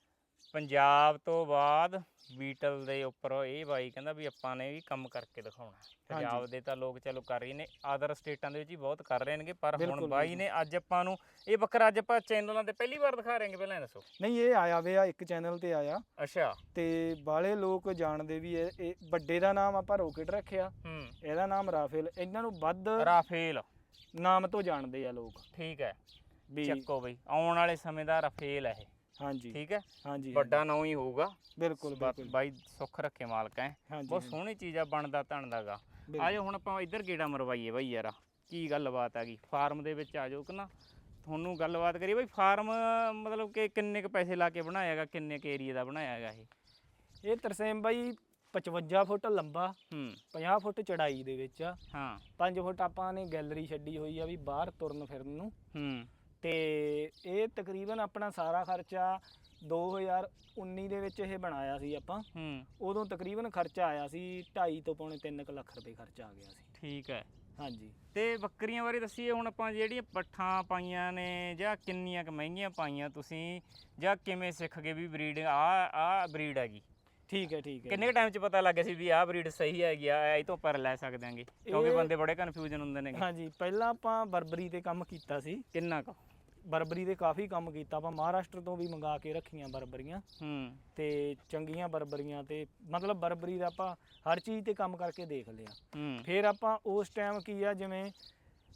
ਪੰਜਾਬ ਤੋਂ ਬਾਅਦ ਬੀਟਲ ਦੇ ਉੱਪਰ ਇਹ ਬਾਈ ਕਹਿੰਦਾ ਵੀ ਆਪਾਂ ਨੇ ਵੀ ਕੰਮ ਕਰਕੇ ਦਿਖਾਉਣਾ ਹੈ। ਪੰਜਾਬ ਦੇ ਤਾਂ ਲੋਕ ਚਲੋ ਕਰ ਰਹੇ ਨੇ ਆਦਰ ਸਟੇਟਾਂ ਦੇ ਵਿੱਚ ਵੀ ਬਹੁਤ ਕਰ ਰਹੇ ਨੇਗੇ ਪਰ ਹੁਣ ਬਾਈ ਨੇ ਅੱਜ ਆਪਾਂ ਨੂੰ ਇਹ ਬੱਕਰਾ ਅੱਜ ਆਪਾਂ ਚੈਨਲਾਂ ਤੇ ਪਹਿਲੀ ਵਾਰ ਦਿਖਾ ਰਹੇ ਹਾਂਗੇ ਪਹਿਲਾਂ ਇਹ ਦੱਸੋ। ਨਹੀਂ ਇਹ ਆਇਆ ਵੇ ਆ ਇੱਕ ਚੈਨਲ ਤੇ ਆਇਆ। ਅੱਛਾ। ਤੇ ਬਾਲੇ ਲੋਕ ਜਾਣਦੇ ਵੀ ਇਹ ਵੱਡੇ ਦਾ ਨਾਮ ਆਪਾਂ ਰੋਕਟ ਰੱਖਿਆ। ਹੂੰ। ਇਹਦਾ ਨਾਮ ਰਾਫੇਲ ਇਹਨਾਂ ਨੂੰ ਵੱਧ ਰਾਫੇਲ। ਨਾਮ ਤੋਂ ਜਾਣਦੇ ਆ ਲੋਕ। ਠੀਕ ਹੈ। ਚੱਕੋ ਬਈ ਆਉਣ ਵਾਲੇ ਸਮੇਂ ਦਾ ਰਫੇਲ ਹੈ ਇਹ। ਹਾਂਜੀ। ਠੀਕ ਹੈ? ਹਾਂਜੀ ਵੱਡਾ ਨਾਂ ਹੀ ਹੋਊਗਾ। ਬਿਲਕੁਲ ਬਾਈ ਸੁੱਖ ਰੱਖੇ ਮਾਲਕ ਹੈ। ਬਹੁਤ ਸੋਹਣੀ ਚੀਜ਼ ਆ ਬਣਦਾ ਧਣਦਾਗਾ। ਆਜੋ ਹੁਣ ਆਪਾਂ ਇੱਧਰ ਗੇੜਾ ਮਰਵਾਈਏ ਬਾਈ ਯਾਰ। ਕੀ ਗੱਲਬਾਤ ਆ ਗਈ? ਫਾਰਮ ਦੇ ਵਿੱਚ ਆਜੋ ਕਿ ਨਾ। ਤੁਹਾਨੂੰ ਗੱਲਬਾਤ ਕਰੀਏ ਬਾਈ ਫਾਰਮ ਮਤਲਬ ਕਿ ਕਿੰਨੇ ਕ ਪੈਸੇ ਲਾ ਕੇ ਬਣਾਇਆਗਾ ਕਿੰਨੇ ਕ ਏਰੀਆ ਦਾ ਬਣਾਇਆਗਾ ਇਹ? ਇਹ ਤਰਸੇਮ ਬਾਈ 55 ਫੁੱਟ ਲੰਬਾ ਹੂੰ। 50 ਫੁੱਟ ਚੜਾਈ ਦੇ ਵਿੱਚ ਹਾਂ। 5 ਫੁੱਟ ਆਪਾਂ ਨੇ ਗੈਲਰੀ ਛੱਡੀ ਹੋਈ ਆ ਵੀ ਬਾਹਰ ਤੁਰਨ ਫਿਰਨ ਨੂੰ। ਹੂੰ। ਤੇ ਇਹ ਤਕਰੀਬਨ ਆਪਣਾ ਸਾਰਾ ਖਰਚਾ 2019 ਦੇ ਵਿੱਚ ਇਹ ਬਣਾਇਆ ਸੀ ਆਪਾਂ। ਹੂੰ। ਉਦੋਂ ਤਕਰੀਬਨ ਖਰਚਾ ਆਇਆ ਸੀ 2.5 ਤੋਂ ਪੌਣੇ 3 ਲੱਖ ਰੁਪਏ ਖਰਚਾ ਆ ਗਿਆ ਸੀ। ਠੀਕ ਹੈ। ਹਾਂਜੀ। ਤੇ ਬੱਕਰੀਆਂ ਬਾਰੇ ਦੱਸੀਏ ਹੁਣ ਆਪਾਂ ਜਿਹੜੀਆਂ ਪੱਠਾਂ ਪਾਈਆਂ ਨੇ ਜਾਂ ਕਿੰਨੀਆਂ ਕੁ ਮਹਿੰਗੀਆਂ ਪਾਈਆਂ ਤੁਸੀਂ ਜਾਂ ਕਿਵੇਂ ਸਿੱਖ ਗਏ ਵੀ ਬਰੀਡ ਆ ਆ ਬਰੀਡ ਹੈਗੀ? ਠੀਕ ਹੈ ਠੀਕ ਹੈ। ਕਿੰਨੇ ਕੁ ਟਾਈਮ ਚ ਪਤਾ ਲੱਗਿਆ ਸੀ ਵੀ ਆਹ ਬਰੀਡ ਸਹੀ ਹੈਗੀ ਆ ਇਹ ਤੋਂ ਪਰ ਲੈ ਸਕਦੇ ਆਂਗੇ? ਕਿਉਂਕਿ ਬੰਦੇ ਬੜੇ ਕਨਫਿਊਜ਼ਨ ਹੁੰਦੇ ਨੇ ਹਾਂਜੀ ਪਹਿਲਾਂ ਆਪਾਂ ਬਰਬਰੀ ਤੇ ਕੰਮ ਕੀਤਾ ਸੀ। ਕਿੰਨਾ ਕੁ? ਬਰਬਰੀ ਦੇ ਕਾਫੀ ਕੰਮ ਕੀਤਾ ਆਪਾਂ ਮਹਾਰਾਸ਼ਟਰ ਤੋਂ ਵੀ ਮੰਗਾ ਕੇ ਰੱਖੀਆਂ ਬਰਬਰੀਆਂ। ਹੂੰ। ਤੇ ਚੰਗੀਆਂ ਬਰਬਰੀਆਂ ਤੇ ਮਤਲਬ ਬਰਬਰੀ ਦਾ ਆਪਾਂ ਹਰ ਚੀਜ਼ ਤੇ ਕੰਮ ਕਰਕੇ ਦੇਖ ਲਿਆ। ਹੂੰ। ਫਿਰ ਆਪਾਂ ਉਸ ਟਾਈਮ ਕੀ ਆ ਜਿਵੇਂ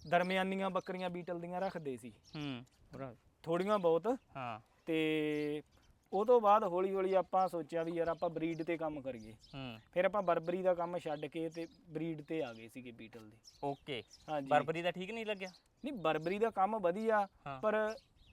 ਦਰਮਿਆਨੀਆਂ ਬੱਕਰੀਆਂ ਬੀਟਲ ਦੀਆਂ ਰੱਖਦੇ ਸੀ। ਹੂੰ। ਥੋੜੀਆਂ ਬਹੁਤ। ਹਾਂ। ਤੇ ਉਹ ਤੋਂ ਬਾਅਦ ਹੌਲੀ ਹੌਲੀ ਆਪਾਂ ਸੋਚਿਆ ਵੀ ਯਾਰ ਆਪਾਂ ਬਰੀਡ ਤੇ ਕੰਮ ਕਰੀਏ। ਹੂੰ। ਫਿਰ ਆਪਾਂ ਬਰਬਰੀ ਦਾ ਕੰਮ ਛੱਡ ਕੇ ਤੇ ਬਰੀਡ ਤੇ ਆ ਗਏ ਸੀਗੇ ਬੀਟਲ ਦੇ। ਓਕੇ। ਹਾਂਜੀ। ਬਰਬਰੀ ਦਾ ਠੀਕ ਨਹੀਂ ਲੱਗਿਆ? ਨਹੀਂ ਬਰਬਰੀ ਦਾ ਕੰਮ ਵਧੀਆ ਹਾਂ। ਪਰ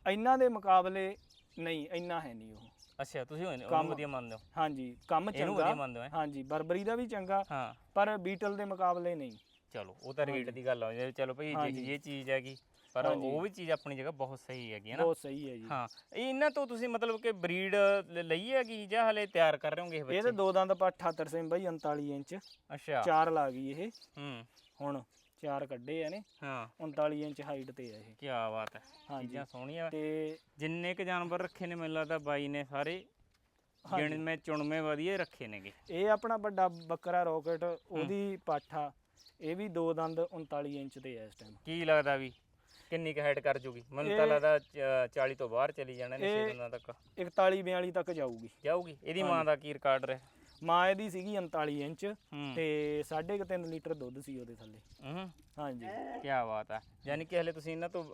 ਇਹਨਾਂ ਦੇ ਮੁਕਾਬਲੇ ਨਹੀਂ ਇੰਨਾ ਹੈ ਨਹੀਂ ਉਹ। ਅੱਛਾ ਤੁਸੀਂ ਉਹਨੂੰ ਕੰਮ- ਵਧੀਆ ਮੰਨਦੇ ਹੋ। ਹਾਂਜੀ ਕੰਮ ਇਹਨੂੰ ਵਧੀਆ ਚੰਗਾ ਮੰਨਦੇ ਹੋ ਹੈਂ? ਹਾਂਜੀ ਬਰਬਰੀ ਦਾ ਵੀ ਚੰਗਾ ਹਾਂ। ਪਰ ਬੀਟਲ ਦੇ ਮੁਕਾਬਲੇ ਨਹੀਂ। ਚਲੋ ਉਹ ਤਾਂ ਰੇਟ ਦੀ ਗੱਲ ਆ। ਜੇ ਚਲੋ ਭਈ ਜੇ ਹਾਂਜੀ। ਇਹ ਚੀਜ਼ ਹੈਗੀ। ਪਰ। ਉਹ ਵੀ ਚੀਜ਼ ਆਪਣੀ ਜਗ੍ਹਾ ਬਹੁਤ ਸਹੀ ਹੈਗੀ ਹੈ ਨਾ। ਬਹੁਤ ਸਹੀ ਹੈ ਜੀ। ਹਾਂ ਇਹ ਇਹਨਾਂ ਤੋਂ ਤੁਸੀਂ ਮਤਲਬ ਕਿ ਬਰੀਡ ਲਈ ਹੈਗੀ ਜਾਂ ਹਲੇ ਤਿਆਰ ਕਰ ਰਹੇ ਹੋਗੇ ਇਹ ਇਹ ਤੇ ਬੱਚੇ? ਦੋ ਦੰਦ ਪੱਠ 78 ਸਿੰਘ ਬਾਈ 39 ਇੰਚ। ਅੱਛਾ। ਚਾਰ ਲਾ ਗਈ ਇਹ। ਹੂੰ। ਹੁਣ ਚਾਰ ਕੱਢੇ ਆ ਨੇ। ਹਾਂ। 39 ਇੰਚ ਹਾਈਟ ਤੇ ਆ ਇਹ। ਕੀ ਬਾਤ ਹੈ। ਚੀਜ਼ਾਂ ਸੋਹਣੀਆਂ। ਤੇ ਜਿੰਨੇ ਕ ਜਾਨਵਰ ਰੱਖੇ ਨੇ ਮੈਨੂੰ ਲੱਗਦਾ ਬਾਈ ਨੇ ਸਾਰੇ ਗਿਣਵੇਂ ਚੁਣਵੇਂ ਵਧੀਆ ਰੱਖੇ ਨੇਗੇ। ਇਹ ਆਪਣਾ ਵੱਡਾ ਬੱਕਰਾ ਰੋਕਟ ਉਹਦੀ ਪਾਠਾ ਇਹ ਵੀ ਦੋ ਦੰਦ 39 ਇੰਚ ਤੇ ਹੈ ਇਸ ਟਾਈਮ ਕੀ ਲੱਗਦਾ ਵੀ? ਕਿੰਨੀ ਕੁ ਹਾਈਟ ਕਰ ਜੂਗੀ? ਮੈਨੂੰ ਤਾਂ ਇਹ- ਲੱਗਦਾ ਚ- 40 ਤੋਂ ਬਾਹਰ ਚਲੀ ਜਾਣਾ ਨੇ 6 ਇਹ- ਦਿਨਾਂ ਤੱਕ। 41 42 ਤੱਕ ਜਾਊਗੀ। ਜਾਊਗੀ? ਇਹਦੀ ਮਾਂ ਦਾ ਕੀ ਰਿਕਾਰਡ ਰਿਹਾ? ਮਾਂ ਇਹਦੀ ਸੀਗੀ 39 ਇੰਚ ਹੂੰ। ਤੇ 3.5 ਲੀਟਰ ਦੁੱਧ ਸੀ ਉਹਦੇ ਥੱਲੇ। ਹੂੰ। ਹਾਂਜੀ। ਕੀ ਬਾਤ ਹੈ ਯਾਨੀ ਕਿ ਹਲੇ ਤੁਸੀਂ ਇਹਨਾਂ ਤੋਂ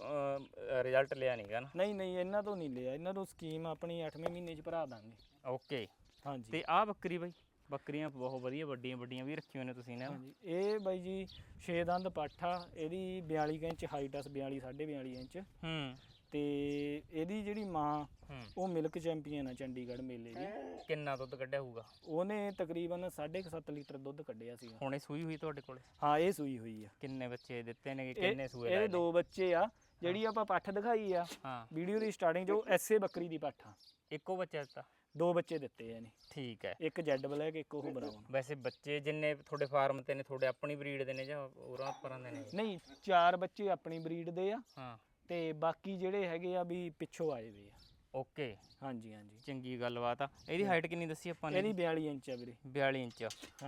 ਰਿਜ਼ਲਟ ਲਿਆ ਨਹੀਂਗਾ ਨਾ? ਨਹੀਂ ਨਹੀਂ ਇਹਨਾਂ ਤੋਂ ਨਹੀਂ ਲਿਆ। ਇਹਨਾਂ ਤੋਂ ਸਕੀਮ ਆਪਣੀ 8ਵੇਂ ਮਹੀਨੇ ਚ ਭਰਾ ਦਾਂਗੇ। ਓਕੇ ਹਾਂਜੀ। ਤੇ ਆਹ ਬੱਕਰੀ ਬਾਈ? ਬੱਕਰੀਆਂ ਬਹੁਤ ਵਧੀਆ ਵੱਡੀਆਂ ਵੱਡੀਆਂ ਵੀ ਰੱਖੀਆਂ ਨੇ ਤੁਸੀਂ ਨੇ। ਹਾਂਜੀ ਇਹ ਬਾਈ ਜੀ 6 ਦੰਦ ਪਾਠਾ ਇਹਦੀ 42 ਕੁ ਇੰਚ ਹਾਈਟ ਆ 42 42 ਇੰਚ। ਹੂੰ। ਤੇ ਇਹਦੀ ਜਿਹੜੀ ਮਾਂ ਉਹ ਮਿਲਕ ਚੈਂਪੀਅਨ ਆ ਚੰਡੀਗੜ੍ਹ ਮੇਲੇ ਦੀ। ਕਿੰਨਾ ਦੁੱਧ ਕੱਢਿਆ ਹੋਊਗਾ? ਉਹਨੇ ਤਕਰੀਬਨ 7.5 ਲੀਟਰ ਦੁੱਧ ਕੱਢਿਆ ਸੀ ਹੁਣੇ ਸੂਈ ਹੋਈ ਤੁਹਾਡੇ ਕੋਲੇ? ਹਾਂ ਇਹ ਸੂਈ ਹੋਈ ਆ। ਕਿੰਨੇ ਬੱਚੇ ਦਿੱਤੇ ਨੇ ਇਹ- ਕਿੰਨੇ ਸੂਏ ਨੇ? ਦੋ ਬੱਚੇ ਆ ਜਿਹੜੀ ਆਪਾਂ ਪੱਠ ਦਿਖਾਈ ਆ ਵੀਡੀਓ ਦੀ ਸਟਾਰਟਿੰਗ ਉਹ ਐਸੇ ਬੱਕਰੀ ਦੀ ਪੱਠ ਆ। ਇੱਕੋ ਬੱਚਾ ਦਿੱਤਾ? ਦੋ ਬੱਚੇ ਦਿੱਤੇ ਆ ਇਹਨੇ। ਠੀਕ ਹੈ। ਇੱਕ ਜੈਡ ਬਲੈਕ ਇੱਕ ਉਹ ਬਰਾਊਨ। ਵੈਸੇ ਬੱਚੇ ਜਿੰਨੇ ਤੁਹਾਡੇ ਫਾਰਮ ਤੇ ਨੇ ਤੁਹਾਡੇ ਆਪਣੀ ਬਰੀਡ ਦੇ ਨੇ ਜਾਂ ਹੋਰਾਂ ਪਰਾਂ ਦੇ ਨੇ? ਨਹੀਂ ਚਾਰ ਬੱਚੇ ਆਪਣੀ ਬਰੀਡ ਦੇ ਆ ਹਾਂ। ਤੇ ਬਾਕੀ ਜਿਹੜੇ ਹੈਗੇ ਆ ਵੀ ਪਿੱਛੋਂ ਆਏ ਵੇ ਆ। ਓਕੇ। ਹਾਂਜੀ ਹਾਂਜੀ। ਚੰਗੀ ਗੱਲਬਾਤ ਆ। ਇਹਦੀ ਹਾਈਟ ਕਿੰਨੀ ਦੱਸੀ ਆਪਾਂ ਨੇ? ਇਹਦੀ 42 ਇੰਚ ਆ ਵੀਰੇ। 42 ਇੰਚ।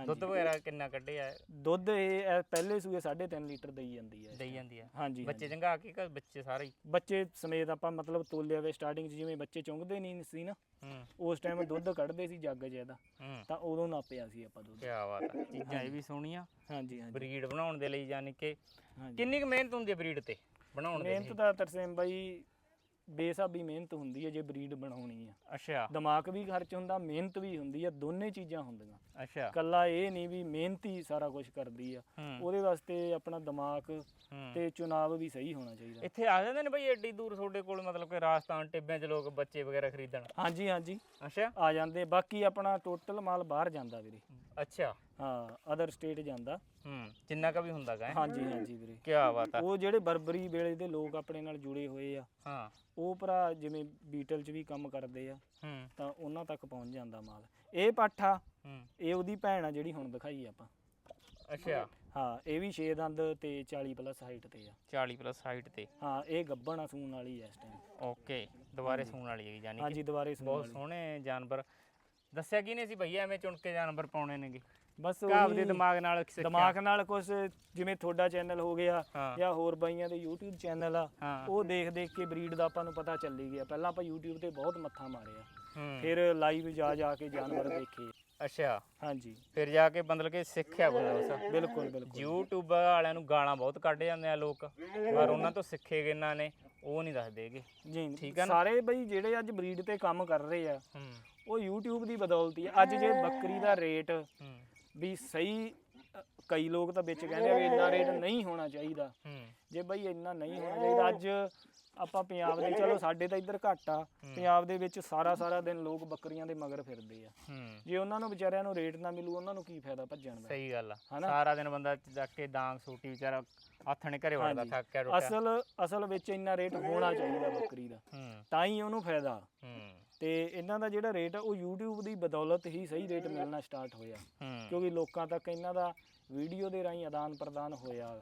ਦੁੱਧ ਵਗੈਰਾ ਕਿੰਨਾ ਕੱਢਿਆ? ਹੈ? ਦੁੱਧ ਇਹ ਇਹ ਪਹਿਲੇ ਸੂਏ 3.5 ਲੀਟਰ ਦੇਈ ਜਾਂਦੀ ਹੈ ਦੇਈ ਜਾਂਦੀ ਆ। ਹਾਂਜੀ ਬੱਚੇ। ਚੰਗਾ ਕੇ ਕਿ ਬੱਚੇ ਸਾਰੇ ਹੀ? ਬੱਚੇ ਸਮੇਤ ਆਪਾਂ ਮਤਲਬ ਤੋਲਿਆ ਵੇ ਸਟਾਰਟਿੰਗ ਜਿਵੇਂ ਬੱਚੇ ਚੁੰਗਦੇ ਨਹੀਂ ਸੀ ਨਾ ਹੂੰ। ਉਸ ਟਾਈਮ ਦੁੱਧ ਕੱਢਦੇ ਸੀ ਜੱਗ ਜ਼ਿਆਦਾ ਹੂੰ। ਤਾਂ ਉਦੋਂ ਨਾਪਿਆ ਸੀ ਆਪਾਂ ਦੁੱਧ। ਕੀ ਬਾਤ ਆ। ਚੀਜ਼ਾਂ ਇਹ ਵੀ ਸੋਹਣੀਆਂ। ਹਾਂਜੀ ਹਾਂਜੀ। ਬਰੀਡ ਬਣਾਉਣ ਦੇ ਲਈ ਯਾਨੀ ਕਿ ਹਾਂਜੀ। ਕਿੰਨੀ ਕੁ ਮਿਹਨਤ ਹੁੰਦੀ ਹੈ ਬਰੀਡ ਤੇ ਬਣਾਉਣ ਦੇ ਮਿਹਨਤ ਤਾਂ ਤਰਸੇਮ ਬਾਈ ਬੇਸਾਬੀ ਮਿਹਨਤ ਹੁੰਦੀ ਹੈ ਜੇ ਬਰੀਡ ਬਣਾਉਣੀ ਆ। ਅੱਛਾ। ਦਿਮਾਗ ਵੀ ਖਰਚ ਹੁੰਦਾ ਮਿਹਨਤ ਵੀ ਹੁੰਦੀ ਆ ਦੋਨੇ ਚੀਜ਼ਾਂ ਹੁੰਦੀਆਂ। ਅੱਛਾ। ਕੱਲਾ ਇਹ ਨਹੀਂ ਵੀ ਮਿਹਨਤ ਸਾਰਾ ਕੁਝ ਕਰਦੀ ਆ। ਉਹਦੇ ਵਾਸਤੇ ਆਪਣਾ ਦਿਮਾਗ ਤੇ ਚੁਣਾਵ ਵੀ ਸਹੀ ਹੋਣਾ ਚਾਹੀਦਾ। ਇੱਥੇ ਆ ਜਾਂਦੇ ਨੇ ਬਈ ਐਡੀ ਦੂਰ ਤੁਹਾਡੇ ਕੋਲ ਮਤਲਬ ਕਿ ਰਾਜਸਥਾਨ ਟਿੱਬਿਆਂ 'ਚ ਲੋਕ ਬੱਚੇ ਵਗੈਰਾ ਖਰੀਦਣ? ਹਾਂਜੀ ਹਾਂਜੀ। ਅੱਛਾ। ਆ ਜਾਂਦੇ ਬਾਕੀ ਆਪਣਾ ਟੋਟਲ ਮਾਲ ਬਾਹਰ ਜਾਂਦਾ ਵੀਰੇ। ਅੱਛਾ। ਹਾਂ ਅਦਰ ਸਟੇਟ ਜਾਂਦਾ। ਹੂੰ ਜਿੰਨਾ ਕਾ ਵੀ ਹੁੰਦਾਗਾ ਹਾਂਜੀ ਹਾਂਜੀ ਵੀਰੇ। ਕੀ ਬਾਤ ਆ। ਉਹ ਜਿਹੜੇ ਬਰਬਰੀ ਵੇਲੇ ਦੇ ਲੋਕ ਆਪਣੇ ਨਾਲ ਜੁੜੇ ਹੋਏ ਆ ਹਾਂ। ਉਹ ਭਰਾ ਜਿਵੇਂ ਬੀਟਲ 'ਚ ਵੀ ਕੰਮ ਕਰਦੇ ਆ ਹੂੰ। ਤਾਂ ਉਹਨਾਂ ਤੱਕ ਪਹੁੰਚ ਜਾਂਦਾ ਮਾਲ। ਇਹ ਪਾਠਾ ਹੂੰ। ਇਹ ਉਹਦੀ ਭੈਣ ਆ ਜਿਹੜੀ ਹੁਣ ਦਿਖਾਈ ਆਪਾਂ। ਅੱਛਾ। ਹਾਂ ਇਹ ਵੀ 6 ਦੰਦ ਤੇ 40 ਪਲੱਸ ਹਾਈਟ ਤੇ ਆ। 40 ਪਲੱਸ ਹਾਈਟ ਤੇ। ਹਾਂ ਇਹ ਗੱਬਣ ਆ ਸੂਣ ਵਾਲੀ ਐ ਇਸ ਟਾਈਮ ਓਕੇ ਦੁਬਾਰੇ ਸੂਣ ਵਾਲੀ ਹੈ ਯਾਨੀ ਕਿ। ਹਾਂਜੀ ਦੁਬਾਰੇ ਸੂਣ ਬਹੁਤ ਵਾਲੀ। ਸੋਹਣੇ ਜਾਨਵਰ। ਦੱਸਿਆ ਕਿਨੇ ਸੀ ਭਈਆ ਐਵੇਂ ਚੁਣ ਕੇ ਜਾਨਵਰ ਪਾਉਣੇ ਨੇਗੇ? ਬਸ ਕਾਬ ਦੇ ਉਹੀ ਦਿਮਾਗ ਨਾਲ ਸਿੱਖਿਆ। ਦਿਮਾਗ ਨਾਲ ਕੁਝ ਜਿਵੇਂ ਤੁਹਾਡਾ ਚੈਨਲ ਹੋ ਗਿਆ ਹਾਂ। ਜਾਂ ਹੋਰ ਬਾਈਆਂ ਦੇ YouTube ਚੈਨਲ ਆ ਹਾਂ। ਉਹ ਦੇਖ ਦੇਖ ਕੇ ਬਰੀਡ ਦਾ ਆਪਾਂ ਨੂੰ ਪਤਾ ਚੱਲੀ ਗਿਆ। ਪਹਿਲਾਂ ਆਪਾਂ YouTube ਤੇ ਬਹੁਤ ਮੱਥਾ ਮਾਰਿਆ। ਹੂੰ। ਫਿਰ ਲਾਈਵ ਜਾ ਜਾ ਕੇ ਜਾਨਵਰ ਦੇਖੇ। ਅੱਛਾ। ਹਾਂਜੀ। ਫਿਰ ਜਾ ਕੇ ਮਤਲਬ ਕਿ ਸਿੱਖਿਆ ਕੁਝ ਉਸ। ਬਿਲਕੁਲ ਬਿਲਕੁਲ। YouTube ਵਾਲਿਆਂ ਨੂੰ ਗਾਲਾਂ ਬਹੁਤ ਕੱਢ ਜਾਂਦੇ ਆ ਲੋਕ ਪਰ ਉਹਨਾਂ ਤੋਂ ਸਿੱਖੇ ਕਿੰਨਾ ਨੇ ਉਹ ਨਹੀਂ ਦੱਸਦੇਗੇ ਜੀ ਠੀਕ ਆ ਨਾ? ਸਾਰੇ ਬਈ ਜਿਹੜੇ ਅੱਜ ਬਰੀਡ ਤੇ ਕੰਮ ਕਰ ਰਹੇ ਆ ਹੂੰ। ਉਹ YouTube ਦੀ ਬਦੌਲਤ ਹੀ ਆ। ਅੱਜ ਜੇ ਬੱਕਰੀ ਦਾ ਰੇਟ ਹੂੰ। ਵੀ ਸਹੀ ਅ, ਕਈ ਲੋਕ ਤਾਂ ਵਿੱਚ ਕਹਿੰਦੇ ਆ ਵੀ ਇੰਨਾ ਰੇਟ ਨਹੀਂ ਹੋਣਾ ਚਾਹੀਦਾ। ਹੂੰ। ਜੇ ਬਈ ਇੰਨਾ ਨਹੀਂ ਹੋਣਾ ਚਾਹੀਦਾ ਅੱਜ ਆਪਾਂ ਪੰਜਾਬ ਦੇ ਚਲੋ ਸਾਡੇ ਤਾਂ ਇੱਧਰ ਘੱਟ ਆ। ਪੰਜਾਬ ਦੇ ਵਿੱਚ ਸਾਰਾ ਸਾਰਾ ਦਿਨ ਲੋਕ ਬੱਕਰੀਆਂ ਦੇ ਮਗਰ ਫਿਰਦੇ ਆ। ਹੂੰ। ਜੇ ਉਹਨਾਂ ਨੂੰ ਵਿਚਾਰਿਆਂ ਨੂੰ ਰੇਟ ਨਾ ਮਿਲੂ ਉਹਨਾਂ ਨੂੰ ਕੀ ਫਾਇਦਾ ਭੱਜਣ ਦਾ? ਸਹੀ ਗੱਲ ਆ। ਹਨਾ? ਸਾਰਾ ਦਿਨ ਬੰਦਾ ਜਾ ਕੇ ਡਾਂਗ ਸੂਟੀ ਵਿਚਾਰਾ ਆਥਣੇ ਘਰੇ ਵੜਦਾ। ਥੱਕ ਕੇ ਰੁਕਿਆ ਅਸਲ ਅਸਲ ਵਿੱਚ ਇੰਨਾ ਰੇਟ ਹੋਣਾ ਚਾਹੀਦਾ ਬੱਕਰੀ ਦਾ। ਹੂੰ। ਤਾਂ ਹੀ ਉਹਨੂੰ ਫਾਇਦਾ। ਹੂੰ। ਤੇ ਇਹਨਾਂ ਦਾ ਜਿਹੜਾ ਰੇਟ ਆ ਉਹ YouTube ਦੀ ਬਦੌਲਤ ਹੀ ਸਹੀ ਰੇਟ ਮਿਲਣਾ ਸਟਾਰਟ ਹੋਇਆ। ਕਿਉਂਕਿ ਲੋਕਾਂ ਤੱਕ ਇਹਨਾਂ ਦਾ ਵੀਡੀਓ ਦੇ ਰਾਹੀਂ ਆਦਾਨ ਪ੍ਰਦਾਨ ਹੋਇਆ।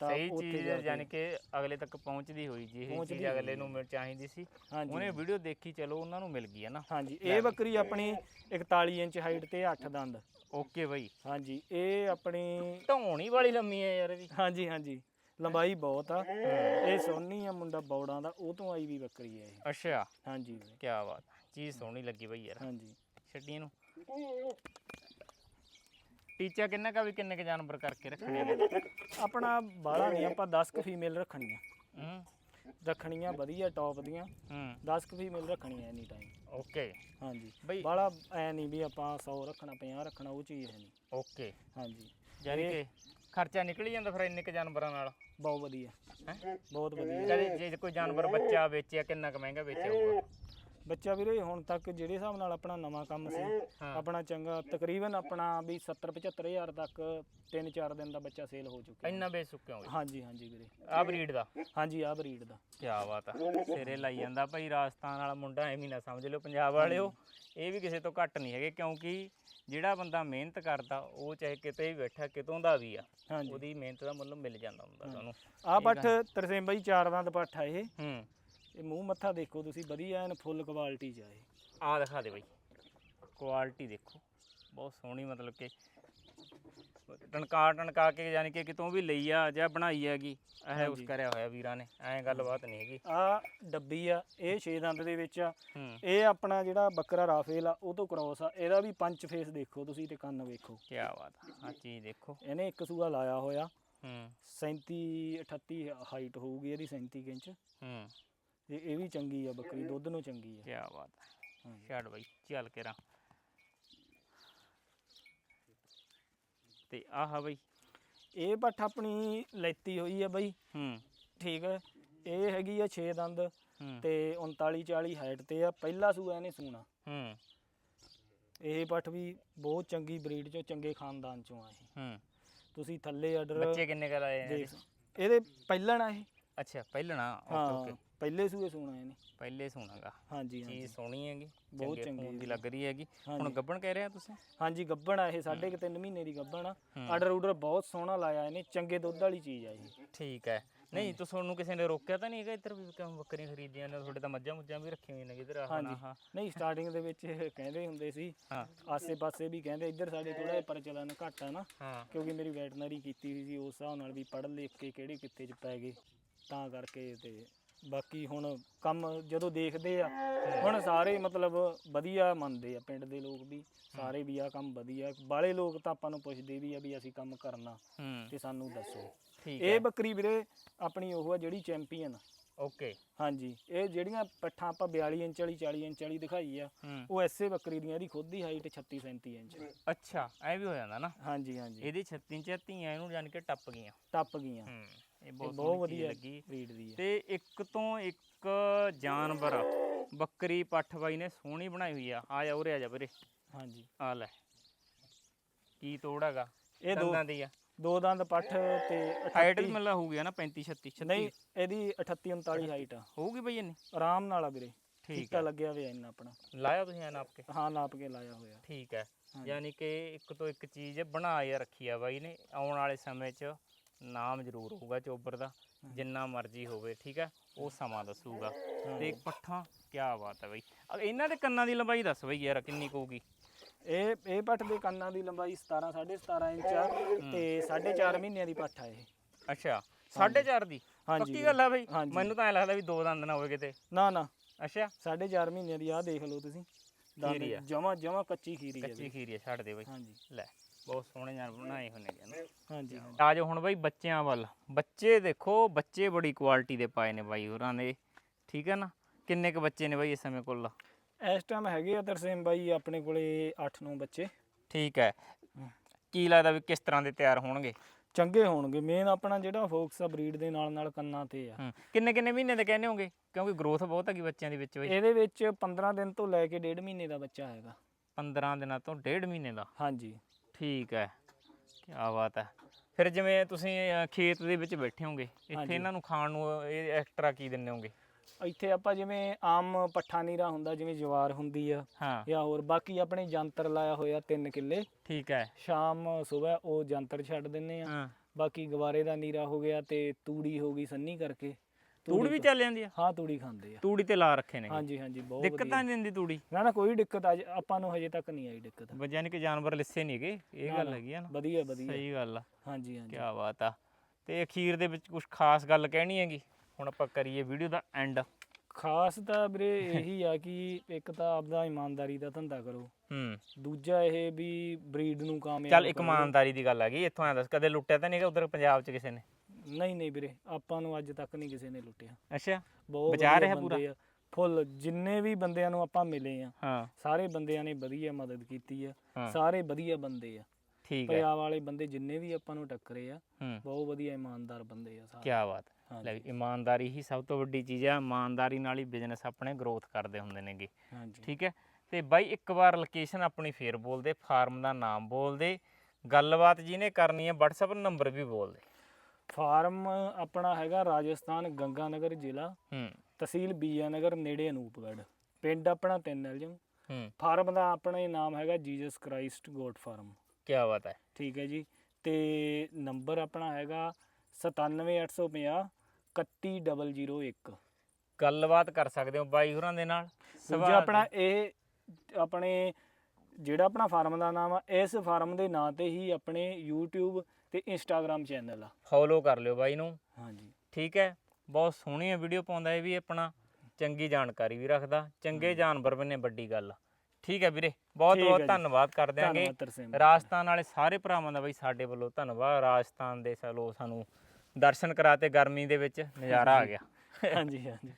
ਤਾਂ ਸਹੀ ਉੱਥੇ ਚੀਜ਼ ਯਾਨੀ ਕਿ ਅਗਲੇ ਤੱਕ ਪਹੁੰਚਦੀ ਹੋਈ ਜੀ ਇਹ ਚੀਜ਼ ਅਗਲੇ। ਨੂੰ ਮਿਲ ਚਾਹੀਦੀ ਸੀ। ਉਹਨੇ ਵੀਡੀਓ ਦੇਖੀ ਚਲੋ ਉਹਨਾਂ ਨੂੰ ਮਿਲ ਗਈ ਹੈ ਨਾ। ਹਾਂਜੀ। ਇਹ ਬੱਕਰੀ ਆਪਣੀ 41 ਇੰਚ ਹਾਈਟ ਤੇ 8 ਦੰਦ। ਓਕੇ ਬਾਈ। ਹਾਂਜੀ। ਇਹ ਆਪਣੀ ਢੌਣੀ ਵਾਲੀ ਲੰਮੀ ਹੈ ਯਾਰ ਇਹਦੀ ਹਾਂਜੀ ਹਾਂਜੀ। ਲੰਬਾਈ ਬਹੁਤ ਆ। ਇਹ ਸੋਨੀ ਆ ਮੁੰਡਾ ਬੌੜਾਂ ਦਾ ਉਹ ਤੋਂ ਆਈ ਵੀ ਬੱਕਰੀ ਹੈ ਇਹ। ਅੱਛਾ। ਹਾਂਜੀ ਵੀਰੇ, ਕੀ ਬਾਤ ਚੀਜ਼ ਸੋਹਣੀ ਲੱਗੀ ਬਈ ਯਾਰ। ਹਾਂਜੀ। ਛੱਡੀ ਨੂੰ। ਟੀਚਾ ਕਿੰਨਾ ਕਾ ਵੀ ਕਿੰਨੇ ਕ ਜਾਨਵਰ ਕਰਕੇ ਰੱਖਣੇ ਨੇ? ਆਪਣਾ ਬਾਹਲਾ ਨਹੀਂ ਆਪਾਂ 10 ਕੁ ਫੀਮੇਲ ਰੱਖਣੀਆਂ। ਹੂੰ। ਰੱਖਣੀਆਂ ਵਧੀਆ ਟੌਪ ਦੀਆਂ। ਹੂੰ। 10 ਕੁ ਫੀਮੇਲ ਰੱਖਣੀਆਂ ਐਨੀ ਟਾਈਮ ਓਕੇ। ਹਾਂਜੀ। ਬਈ ਬਾਹਲਾ ਐ ਨਹੀਂ ਵੀ ਆਪਾਂ 100 ਰੱਖਣਾ 50 ਰੱਖਣਾ ਉਹ ਚੀਜ਼ ਹੈ ਨਹੀਂ। ਓਕੇ। ਹਾਂਜੀ। ਯਾਨੀ ਕਿ ਖਰਚਾ ਨਿਕਲ ਹੀ ਜਾਂਦਾ ਫਿਰ ਇੰਨੇ ਕ ਜਾਨਵਰਾਂ ਨਾਲ। ਬਹੁਤ ਵਧੀਆ। ਹੈ? ਬਹੁਤ ਵਧੀਆ। ਕਦੇ ਜੇ ਕੋਈ ਜਾਨਵਰ ਬੱਚਾ ਵੇਚਿਆ ਕਿੰਨਾ ਕ ਮਹਿੰਗਾ ਵੇਚਿਆ ਹੋਊਗਾ। ਬੱਚਾ ਵੀਰੇ ਹੁਣ ਤੱਕ ਜਿਹੜੇ ਹਿਸਾਬ ਨਾਲ ਆਪਣਾ ਨਵਾਂ ਕੰਮ ਸੀ ਹਾਂ। ਆਪਣਾ ਚੰਗਾ ਤਕਰੀਬਨ ਆਪਣਾ ਵੀ 70 75 ਹਜ਼ਾਰ ਤੱਕ 3-4 ਦਿਨ ਦਾ ਬੱਚਾ ਸੇਲ ਹੋ ਚੁੱਕਿਆ। ਇੰਨਾ ਵੇਚ ਚੁੱਕੇ ਹੋਗੇ ਹਾਂਜੀ ਹਾਂਜੀ ਵੀਰੇ। ਆ ਬਰੀਡ ਦਾ? ਹਾਂਜੀ ਆਹ ਬਰੀਡ ਦਾ। ਕੀ ਬਾਤ ਆ। ਸਿਰੇ ਲਾਈ ਜਾਂਦਾ ਭਾਈ ਰਾਜਸਥਾਨ ਵਾਲਾ ਮੁੰਡਾ ਐਵੇਂ ਨਾ ਸਮਝ ਲਿਓ ਪੰਜਾਬ ਵਾਲਿਓ। ਇਹ ਵੀ ਕਿਸੇ ਤੋਂ ਘੱਟ ਨਹੀਂ ਹੈਗੇ ਕਿਉਂਕਿ ਜਿਹੜਾ ਬੰਦਾ ਮਿਹਨਤ ਕਰਦਾ ਉਹ ਚਾਹੇ ਕਿਤੇ ਵੀ ਬੈਠਾ ਕਿਤੋਂ ਦਾ ਵੀ ਆ ਹਾਂਜੀ। ਉਹਦੀ ਮਿਹਨਤ ਦਾ ਮੁੱਲ ਮਿਲ ਜਾਂਦਾ ਹੁੰਦਾ ਤੁਹਾਨੂੰ ਆਹ ਪੱਠ ਤਰਸੇਮ ਬਾਈ ਚਾਰ ਦੰਦ ਪੱਠ ਆ ਇਹ। ਹੂੰ। ਇਹ ਮੂੰਹ ਮੱਥਾ ਦੇਖੋ ਤੁਸੀਂ ਵਧੀਆ ਐਨ ਫੁੱਲ ਕੁਆਲਿਟੀ ਚ ਆ ਇਹ। ਆ ਦਿਖਾ ਦੇ ਬਾਈ। ਕੁਆਲਿਟੀ ਦੇਖੋ। ਬਹੁਤ ਸੋਹਣੀ ਮਤਲਬ ਕਿ ਟਣਕਾ ਟਣਕਾ ਕੇ ਯਾਨੀ ਕਿ ਕਿਤੋਂ ਵੀ ਲਈ ਆ ਜਾਂ ਬਣਾਈ ਹੈਗੀ ਇਹ ਉਸ। ਕਰਿਆ ਹੋਇਆ ਵੀਰਾਂ ਨੇ ਐਂ ਗੱਲਬਾਤ ਨਹੀਂ ਹੈਗੀ। ਆ ਡੱਬੀ ਆ ਇਹ 6 ਦੰਦ ਦੇ ਵਿੱਚ ਆ। ਇਹ ਆਪਣਾ ਜਿਹੜਾ ਬੱਕਰਾ ਰਾਫੇਲ ਆ ਉਹ ਤੋਂ ਕ੍ਰੋਸ ਆ। ਇਹਦਾ ਵੀ ਪੰਜ ਫੇਸ ਦੇਖੋ ਤੁਸੀਂ ਤੇ ਕੰਨ ਵੇਖੋ। ਕੀ ਬਾਤ ਆ ਚੀਜ਼ ਦੇਖੋ। ਇਹਨੇ ਇੱਕ ਸੂਆ ਲਾਇਆ ਹੋਇਆ। ਹੂੰ। 37 38 ਹਾਈਟ ਹੋਊਗੀ ਇਹਦੀ 37 ਕੁ ਇੰਚ। ਹੂੰ। ਤੇ ਇਹ ਵੀ ਚੰਗੀ ਆ ਬੱਕਰੀ ਦੁੱਧ ਨੂੰ ਚੰਗੀ ਆ। ਕੀ ਬਾਤ ਹੈ। ਛੱਡ ਬਾਈ ਚੱਲ ਕੇ ਰਾਂ ਤੇ ਆਹ ਬਈ। ਇਹ ਪੱਠ ਆਪਣੀ ਲੈਤੀ ਹੋਈ ਆ ਬਈ। ਹੂੰ। ਠੀਕ ਹੈ ਇਹ ਹੈਗੀ ਆ 6 ਦੰਦ ਤੇ 39 40 ਹਾਈਟ ਤੇ ਆ। ਪਹਿਲਾ ਸੂਆ ਇਹਨੇ ਸੂਣਾ। ਹੂੰ। ਇਹ ਪੱਠ ਵੀ ਬਹੁਤ ਚੰਗੀ ਬਰੀਡ ਚੋਂ ਚੰਗੇ ਖਾਨਦਾਨ ਚੋਂ ਆ ਇਹ। ਹੂੰ। ਤੁਸੀਂ ਥੱਲੇ ਆਰਡਰ ਬੱਚੇ ਕਿੰਨੇ ਕਰ ਆਏ ਨੇ ਦੇਖ। ਇਹਦੇ ਪਹਿਲਣ ਆ ਇਹ। ਅੱਛਾ ਪਹਿਲਣਾ। ਓਕੇ। ਪਹਿਲੇ ਸੂਏ ਸੂਣਾ ਇਹਨੇ। ਪਹਿਲੇ ਸੁਣਾਗਾ। ਹਾਂਜੀ ਹਾਂਜੀ। ਚੀਜ਼ ਸੋਹਣੀ ਹੈਗੀ ਬਹੁਤ ਚੰਗੇ ਦੀ। ਲੱਗ ਰਹੀ ਹੈਗੀ। ਹੁਣ। ਗੱਬਣ ਕਹਿ ਰਿਹਾ ਤੁਸੀਂ? ਹਾਂਜੀ ਗੱਬਣ ਆ ਇਹ ਸਾਢੇ ਕੁ ਤਿੰਨ ਮਹੀਨੇ ਦੀ ਗੱਬਣ ਆ। ਹੂੰ। ਆਰਡਰ ਆਰਡਰ ਬਹੁਤ ਸੋਹਣਾ ਲਾਇਆ ਇਹਨੇ ਚੰਗੇ ਦੁੱਧ ਵਾਲੀ ਚੀਜ਼ ਆ ਇਹ। ਠੀਕ ਹੈ। ਨਹੀਂ ਤੁਹਾਨੂੰ ਕਿਸੇ ਨੇ ਰੋਕਿਆ ਤਾਂ ਨਹੀਂ ਹੈਗਾ ਇੱਧਰ ਵੀ ਕਿਉਂ ਬੱਕਰੀਆਂ ਖਰੀਦੀਆਂ ਨੇ ਤੁਹਾਡੇ ਤਾਂ ਮੱਝਾਂ ਮੁੱਝਾਂ ਵੀ ਰੱਖੀਆਂ ਹੋਈਆਂ ਨੇ ਇੱਧਰ ਆਹ। ਆਹ ਨਹੀਂ ਸਟਾਰਟਿੰਗ ਦੇ ਵਿੱਚ ਕਹਿੰਦੇ ਹੁੰਦੇ ਸੀ ਹਾਂ। ਆਸੇ-ਪਾਸੇ ਵੀ ਕਹਿੰਦੇ ਇੱਧਰ ਸਾਡੇ ਥੋੜਾ ਜਿਹਾ ਪ੍ਰਚਲਨ ਘੱਟ ਆ ਨਾ ਹਾਂ। ਕਿਉਂਕਿ ਮੇਰੀ ਵੈਟਨਰੀ ਕੀਤੀ ਸੀ ਉਸ ਹਿਸਾਬ ਨਾਲ ਵੀ ਪੜ੍ਹ ਲਿਖ ਕੇ ਕਿਹੜੇ ਕਿੱਤੇ 'ਚ ਪੈ ਗਏ ਤਾਂ ਕਰਕੇ ਤੇ ਬਾਕੀ ਹੁਣ ਕੰਮ ਜਦੋਂ ਦੇਖਦੇ ਆ ਹੁਣ ਸਾਰੇ ਮਤਲਬ ਵਧੀਆ ਮੰਨਦੇ ਆ ਪਿੰਡ ਦੇ ਲੋਕ ਵੀ ਸਾਰੇ ਵੀ ਆ ਕੰਮ ਵਧੀਆ। ਬਾਲੇ ਲੋਕ ਤਾਂ ਆਪਾਂ ਨੂੰ ਪੁੱਛਦੇ ਵੀ ਆ ਵੀ ਅਸੀਂ ਕੰਮ ਕਰਨਾ ਹੂੰ। ਤੇ ਸਾਨੂੰ ਦੱਸੋ। ਠੀਕ ਇਹ ਬੱਕਰੀ ਵੀਰੇ ਆਪਣੀ ਉਹ ਆ ਜਿਹੜੀ ਚੈਂਪੀਅਨ। ਓਕੇ। ਹਾਂਜੀ ਇਹ ਜਿਹੜੀਆਂ ਪੱਠਾਂ ਆਪਾਂ 42 ਇੰਚ ਵਾਲੀ 40 ਇੰਚ ਵਾਲੀ ਦਿਖਾਈ ਆ ਹੂੰ। ਉਹ ਐਸੇ ਬੱਕਰੀ ਦੀਆਂ ਇਹਦੀ ਖੁਦ ਦੀ ਹਾਈਟ 36 37 ਇੰਚ। ਅੱਛਾ ਐ ਵੀ ਹੋ ਜਾਂਦਾ ਨਾ। ਹਾਂਜੀ ਹਾਂਜੀ। ਇਹਦੀ 36 ਚ ਧੀਆਂ ਇਹਨੂੰ ਜਾਣ ਕੇ ਟੱਪ ਗਈਆਂ। ਟੱਪ ਗਈਆਂ। ਹੂੰ। ਇਹ ਬਹੁਤ ਬਹੁਤ ਵਧੀਆ ਲੱਗੀ। ਬਰੀਡ ਦੀ ਹੈ ਤੇ ਇੱਕ ਤੋਂ ਇੱਕ ਜਾਨਵਰ ਬੱਕਰੀ ਪੱਠ ਬਾਈ ਨੇ ਸੋਹਣੀ ਬਣਾਈ ਹੋਈ ਆ। ਆ ਜਾ ਉਰੇ ਆ ਜਾ ਵੀਰੇ। ਹਾਂਜੀ। ਆ ਲੈ। ਕੀ ਤੋੜ ਹੈਗਾ? ਇਹ ਦੋ ਦੰਦਾਂ ਦੀ ਆ। ਦੋ ਦੰਦ ਪੱਠ ਤੇ ਹਾਈਟ 38 ਵੀ ਮਤਲਬ ਹੋਊਗੀ ਨਾ 35 36 36 ਨਹੀਂ ਇਹਦੀ 38 39 ਹਾਈਟ ਆ। ਹੋਊਗੀ ਬਈ ਇੰਨੀ? ਆਰਾਮ ਨਾਲ ਆ ਵੀਰੇ। ਠੀਕ ਹੈ। ਲੱਗਿਆ ਹੋਇਆ ਇੰਨਾ ਆਪਣਾ। ਲਾਇਆ ਤੁਸੀਂ ਐ ਨਾਪ ਕੇ? ਹਾਂ ਨਾਪ ਕੇ ਲਾਇਆ ਹੋਇਆ। ਠੀਕ ਹੈ। ਯਾਨੀ ਕਿ ਇੱਕ ਤੋਂ ਇੱਕ ਚੀਜ਼ ਬਣਾ ਕੇ ਰੱਖੀ ਆ ਬਾਈ ਨੇ ਆਉਣ ਵਾਲੇ ਸਮੇਂ 'ਚ। ਨਾਮ ਜ਼ਰੂਰ ਹੋਊਗਾ ਚੋਬਰ ਦਾ ਜਿੰਨਾ ਮਰਜ਼ੀ ਹੋਵੇ ਠੀਕ ਹੈ ਉਹ ਸਮਾਂ ਦੱਸੂਗਾ। ਤੇ ਪੱਠਾਂ ਕੀ ਬਾਤ ਹੈ ਬਾਈ। ਅ, ਇਹਨਾਂ ਦੇ ਕੰਨਾਂ ਦੀ ਲੰਬਾਈ ਦੱਸ ਬਈ ਯਾਰ ਕਿੰਨੀ ਕੁ ਹੋਊਗੀ ਇਹ ਇਹ ਪੱਠ ਦੇ ਕੰਨਾਂ ਦੀ ਲੰਬਾਈ 17 17.5 ਇੰਚ ਆ ਤੇ 4.5 ਮਹੀਨਿਆਂ ਦੀ ਪੱਠ ਆ ਇਹ। ਅੱਛਾ 4.5 ਦੀ? ਹਾਂਜੀ ਪੱਕੀ। ਗੱਲ ਆ ਬਈ? ਹਾਂਜੀ। ਮੈਨੂੰ ਤਾਂ ਐ ਲੱਗਦਾ ਵੀ ਦੋ ਦੰਦ ਨਾ ਹੋਵੇ ਕਿਤੇ। ਨਾ ਨਾ। ਅੱਛਾ। 4.5 ਮਹੀਨਿਆਂ ਦੀ ਆ ਦੇਖ ਲਓ ਤੁਸੀਂ। ਖੀਰੀ ਆ। ਜਮਾ ਜਮਾ ਕੱਚੀ ਖੀਰੀ ਹੈ ਕੱਚੀ ਖੀਰੀ ਆ, ਛੱਡ ਦੇ ਬਈ। ਹਾਂਜੀ। ਲੈ। ਬਹੁਤ ਸੋਹਣੇ ਜਾਨ ਬਣਾਏ ਹੋਣੇ ਨੇ ਹਾਂਜੀ। ਆ ਜਾਓ ਹੁਣ ਬਾਈ ਬੱਚਿਆਂ ਵੱਲ। ਬੱਚੇ ਦੇਖੋ ਬੱਚੇ ਬੜੀ ਕੁਆਲਿਟੀ ਦੇ ਪਾਏ ਨੇ ਬਾਈ ਹੋਰਾਂ ਨੇ ਠੀਕ ਹੈ ਨਾ? ਕਿੰਨੇ ਕ ਬੱਚੇ ਨੇ ਬਾਈ ਇਸ ਸਮੇਂ ਕੋਲ? ਇਸ ਟਾਈਮ ਹੈਗੇ ਆ ਤਰਸੇਮ ਬਾਈ ਆਪਣੇ ਕੋਲੇ 8-9 ਬੱਚੇ। ਠੀਕ ਹੈ। ਕੀ ਲੱਗਦਾ ਵੀ ਕਿਸ ਤਰ੍ਹਾਂ ਦੇ ਤਿਆਰ ਹੋਣਗੇ? ਚੰਗੇ ਹੋਣਗੇ। ਮੇਨ ਆਪਣਾ ਜਿਹੜਾ ਫੋਕਸ ਆ ਬਰੀਡ ਦੇ ਨਾਲ ਨਾਲ ਕੰਨਾਂ ਤੇ ਆ। ਕਿੰਨੇ ਕਿੰਨੇ ਮਹੀਨੇ ਦੇ ਕਹਿੰਦੇ ਹੋਗੇ? ਕਿਉਂਕਿ ਗਰੋਥ ਬਹੁਤ ਹੈਗੀ ਬੱਚਿਆਂ ਦੇ ਵਿੱਚ ਬਈ। ਇਹਦੇ ਵਿੱਚ 15 ਦਿਨ ਤੋਂ ਲੈ ਕੇ ਡੇਢ ਮਹੀਨੇ ਦਾ ਬੱਚਾ ਹੈਗਾ। 15 ਦਿਨਾਂ ਤੋਂ ਡੇਢ ਮਹੀਨੇ ਦਾ? ਹਾਂਜੀ। ਠੀਕ ਹੈ ਕੀ ਬਾਤ ਹੈ। ਫਿਰ ਜਿਵੇਂ ਤੁਸੀਂ ਅ, ਖੇਤ ਦੇ ਵਿੱਚ ਬੈਠੇ ਹੋਗੇ ਇੱਥੇ ਹਾਂਜੀ। ਇਹਨਾਂ ਨੂੰ ਖਾਣ ਨੂੰ ਇਹ ਐਕਸਟਰਾ ਕੀ ਦਿੰਦੇ ਹੋਗੇ? ਇੱਥੇ ਆਪਾਂ ਜਿਵੇਂ ਆਮ ਪੱਠਾ ਨੀਰਾ ਹੁੰਦਾ ਜਿਵੇਂ ਜਵਾਰ ਹੁੰਦੀ ਆ ਹਾਂ। ਜਾਂ ਹੋਰ ਬਾਕੀ ਆਪਣੇ ਜੰਤਰ ਲਾਇਆ ਹੋਇਆ 3 ਕਿੱਲੇ। ਠੀਕ ਹੈ। ਸ਼ਾਮ ਸਵੇਰ ਉਹ ਜੰਤਰ ਛੱਡ ਦਿੰਨੇ ਆ। ਹਾਂ। ਬਾਕੀ ਗਵਾਰੇ ਦਾ ਨੀਰਾ ਹੋ ਗਿਆ ਤੇ ਤੂੜੀ ਹੋ ਗਈ ਸੰਨੀ ਕਰਕੇ। ਤੂੜੀ ਵੀ ਚੱਲ ਜਾਂਦੀ ਆ? ਹਾਂ ਤੂੜੀ ਖਾਂਦੇ ਆ। ਤੂੜੀ ਤੇ ਲਾ ਰੱਖੇ ਨੇ ਹਾਂਜੀ ਹਾਂਜੀ ਬਹੁਤ ਦਿੱਕਤ ਤਾਂ ਨਹੀਂ ਦਿੰਦੀ ਤੂੜੀ? ਨਾ ਨਾ ਕੋਈ ਦਿੱਕਤ ਅੱਜ ਆਪਾਂ ਨੂੰ ਹਜੇ ਤੱਕ ਨਹੀਂ ਆਈ ਦਿੱਕਤ। ਵਜ੍ਹਾ ਕਿ ਜਾਨਵਰ ਲਿੱਸੇ ਨਹੀਂਗੇ ਇਹ ਗੱਲ। ਹੈਗੀ ਆ ਨਾ। ਵਧੀਆ ਵਧੀਆ। ਸਹੀ ਗੱਲ ਆ। ਹਾਂਜੀ ਕੀ ਹਾਂਜੀ ਬਾਤ ਆ। ਤੇ ਅਖੀਰ ਦੇ ਵਿੱਚ ਕੁਝ ਖਾਸ ਗੱਲ ਕਹਿਣੀ ਹੈਗੀ? ਹੁਣ ਆਪਾਂ ਕਰੀਏ ਵੀਡੀਓ ਦਾ ਐਂਡ। ਖਾਸ ਤਾਂ ਵੀਰੇ ਇਹੀ ਆ ਕਿ ਇੱਕ ਤਾਂ ਆਪਦਾ ਇਮਾਨਦਾਰੀ ਦਾ ਧੰਦਾ ਕਰੋ। ਹੂੰ। ਦੂਜਾ ਇਹ ਵੀ ਬਰੀਡ ਨੂੰ ਕਾਮਯਾਬ ਚੱਲ। ਇਮਾਨਦਾਰੀ ਦੀ ਗੱਲ ਹੈਗੀ ਇੱਥੋਂ ਐ ਦੱਸ ਕਦੇ ਲੁੱਟਿਆ ਤਾਂ ਨਹੀਂਗਾ ਉਧਰ ਪੰਜਾਬ 'ਚ ਕਿਸੇ ਨੇ? ਨਹੀਂ ਨਹੀਂ ਵੀਰੇ ਆਪਾਂ ਨੂੰ ਅੱਜ ਤੱਕ ਨਹੀਂ ਕਿਸੇ ਨੇ ਲੁੱਟਿਆ। ਅੱਛਾ ਬਹੁਤ ਬਚਾ ਵਧੀਆ ਰਿਹਾ ਪੂਰਾ? ਬੰਦੇ ਆ ਫੁੱਲ ਜਿੰਨੇ ਵੀ ਬੰਦਿਆਂ ਨੂੰ ਆਪਾਂ ਮਿਲੇ ਆ ਹਾਂ। ਸਾਰੇ ਬੰਦਿਆਂ ਨੇ ਵਧੀਆ ਮਦਦ ਕੀਤੀ ਆ ਹਾਂ। ਸਾਰੇ ਵਧੀਆ ਬੰਦੇ ਆ। ਠੀਕ ਹੈ। ਪੰਜਾਬ ਵਾਲੇ ਬੰਦੇ ਜਿੰਨੇ ਵੀ ਆਪਾਂ ਨੂੰ ਟੱਕਰੇ ਆ ਹੂੰ। ਬਹੁਤ ਵਧੀਆ ਇਮਾਨਦਾਰ ਬੰਦੇ ਆ ਸਾਰੇ। ਕੀ ਬਾਤ। ਲੈ ਵੀ ਇਮਾਨਦਾਰੀ ਹੀ ਸਭ ਤੋਂ ਵੱਡੀ ਚੀਜ਼ ਹੈ ਇਮਾਨਦਾਰੀ ਨਾਲ ਹੀ ਬਿਜ਼ਨਸ ਆਪਣੇ ਗਰੋਥ ਕਰਦੇ ਹੁੰਦੇ ਨੇਗੇ। ਹਾਂਜੀ। ਠੀਕ ਹੈ। ਤੇ ਬਾਈ ਇੱਕ ਵਾਰ ਲੋਕੇਸ਼ਨ ਆਪਣੀ ਫੇਰ ਬੋਲਦੇ ਫਾਰਮ ਦਾ ਨਾਮ ਬੋਲਦੇ ਗੱਲਬਾਤ ਜਿਹਨੇ ਕਰਨੀ ਹੈ WhatsApp ਨੰਬਰ ਵੀ ਬੋਲਦੇ। ਫਾਰਮ ਆਪਣਾ ਹੈਗਾ ਰਾਜਸਥਾਨ ਗੰਗਾਨਗਰ ਜ਼ਿਲ੍ਹਾ ਹੂੰ। ਤਹਿਸੀਲ ਬੀਆਨਗਰ ਨੇੜੇ ਅਨੂਪਗੜ੍ਹ। ਪਿੰਡ ਆਪਣਾ ਤਿੰਨ ਐਲਜਮ ਹੂੰ। ਫਾਰਮ ਦਾ ਆਪਣਾ ਹੀ ਨਾਮ ਹੈਗਾ ਜੀਸਸ ਕ੍ਰਾਈਸਟ ਗੋਟ ਫਾਰਮ। ਕੀ ਬਾਤ ਹੈ। ਠੀਕ ਹੈ ਜੀ। ਤੇ ਨੰਬਰ ਆਪਣਾ ਹੈਗਾ 97850 31001 ਗੱਲਬਾਤ ਕਰ ਸਕਦੇ ਹੋ ਬਾਈ ਹੋਰਾਂ ਦੇ ਨਾਲ? ਸਵਾਲ- ਆਪਣਾ ਇਹ ਆਪਣੇ ਜਿਹੜਾ ਆਪਣਾ ਫਾਰਮ ਦਾ ਨਾਮ ਆ ਇਸ ਫਾਰਮ ਦੇ ਨਾਂ ਤੇ ਹੀ ਆਪਣੇ YouTube ਤੇ Instagram ਚੈਨਲ ਆ। ਫੋਲੋ ਕਰ ਲਿਓ ਬਾਈ ਨੂੰ। ਹਾਂਜੀ। ਠੀਕ ਹੈ? ਬਹੁਤ ਸੋਹਣੀ ਵੀਡੀਓ ਪਾਉਂਦਾ ਇਹ ਵੀ ਆਪਣਾ। ਚੰਗੀ ਜਾਣਕਾਰੀ ਵੀ ਰੱਖਦਾ। ਚੰਗੇ ਜਾਨਵਰ ਨੇ ਵੱਡੀ ਗੱਲ। ਠੀਕ ਹੈ ਵੀਰੇ? ਬਹੁਤ ਬਹੁਤ। ਧੰਨਵਾਦ ਕਰ ਦਿਆਂਗੇ ਰਾਜਸਥਾਨ ਵਾਲੇ ਸਾਰੇ ਭਰਾਵਾਂ ਦਾ ਬਈ ਸਾਡੇ ਵੱਲੋਂ ਧੰਨਵਾਦ। ਰਾਜਸਥਾਨ ਦੇ ਚਲੋ ਸਾਨੂੰ ਦਰਸ਼ਨ ਕਰਾਤੇ ਗਰਮੀ ਦੇ ਵਿੱਚ। ਨਜ਼ਾਰਾ ਆ ਗਿਆ। ਹਾਂਜੀ ਹਾਂਜੀ।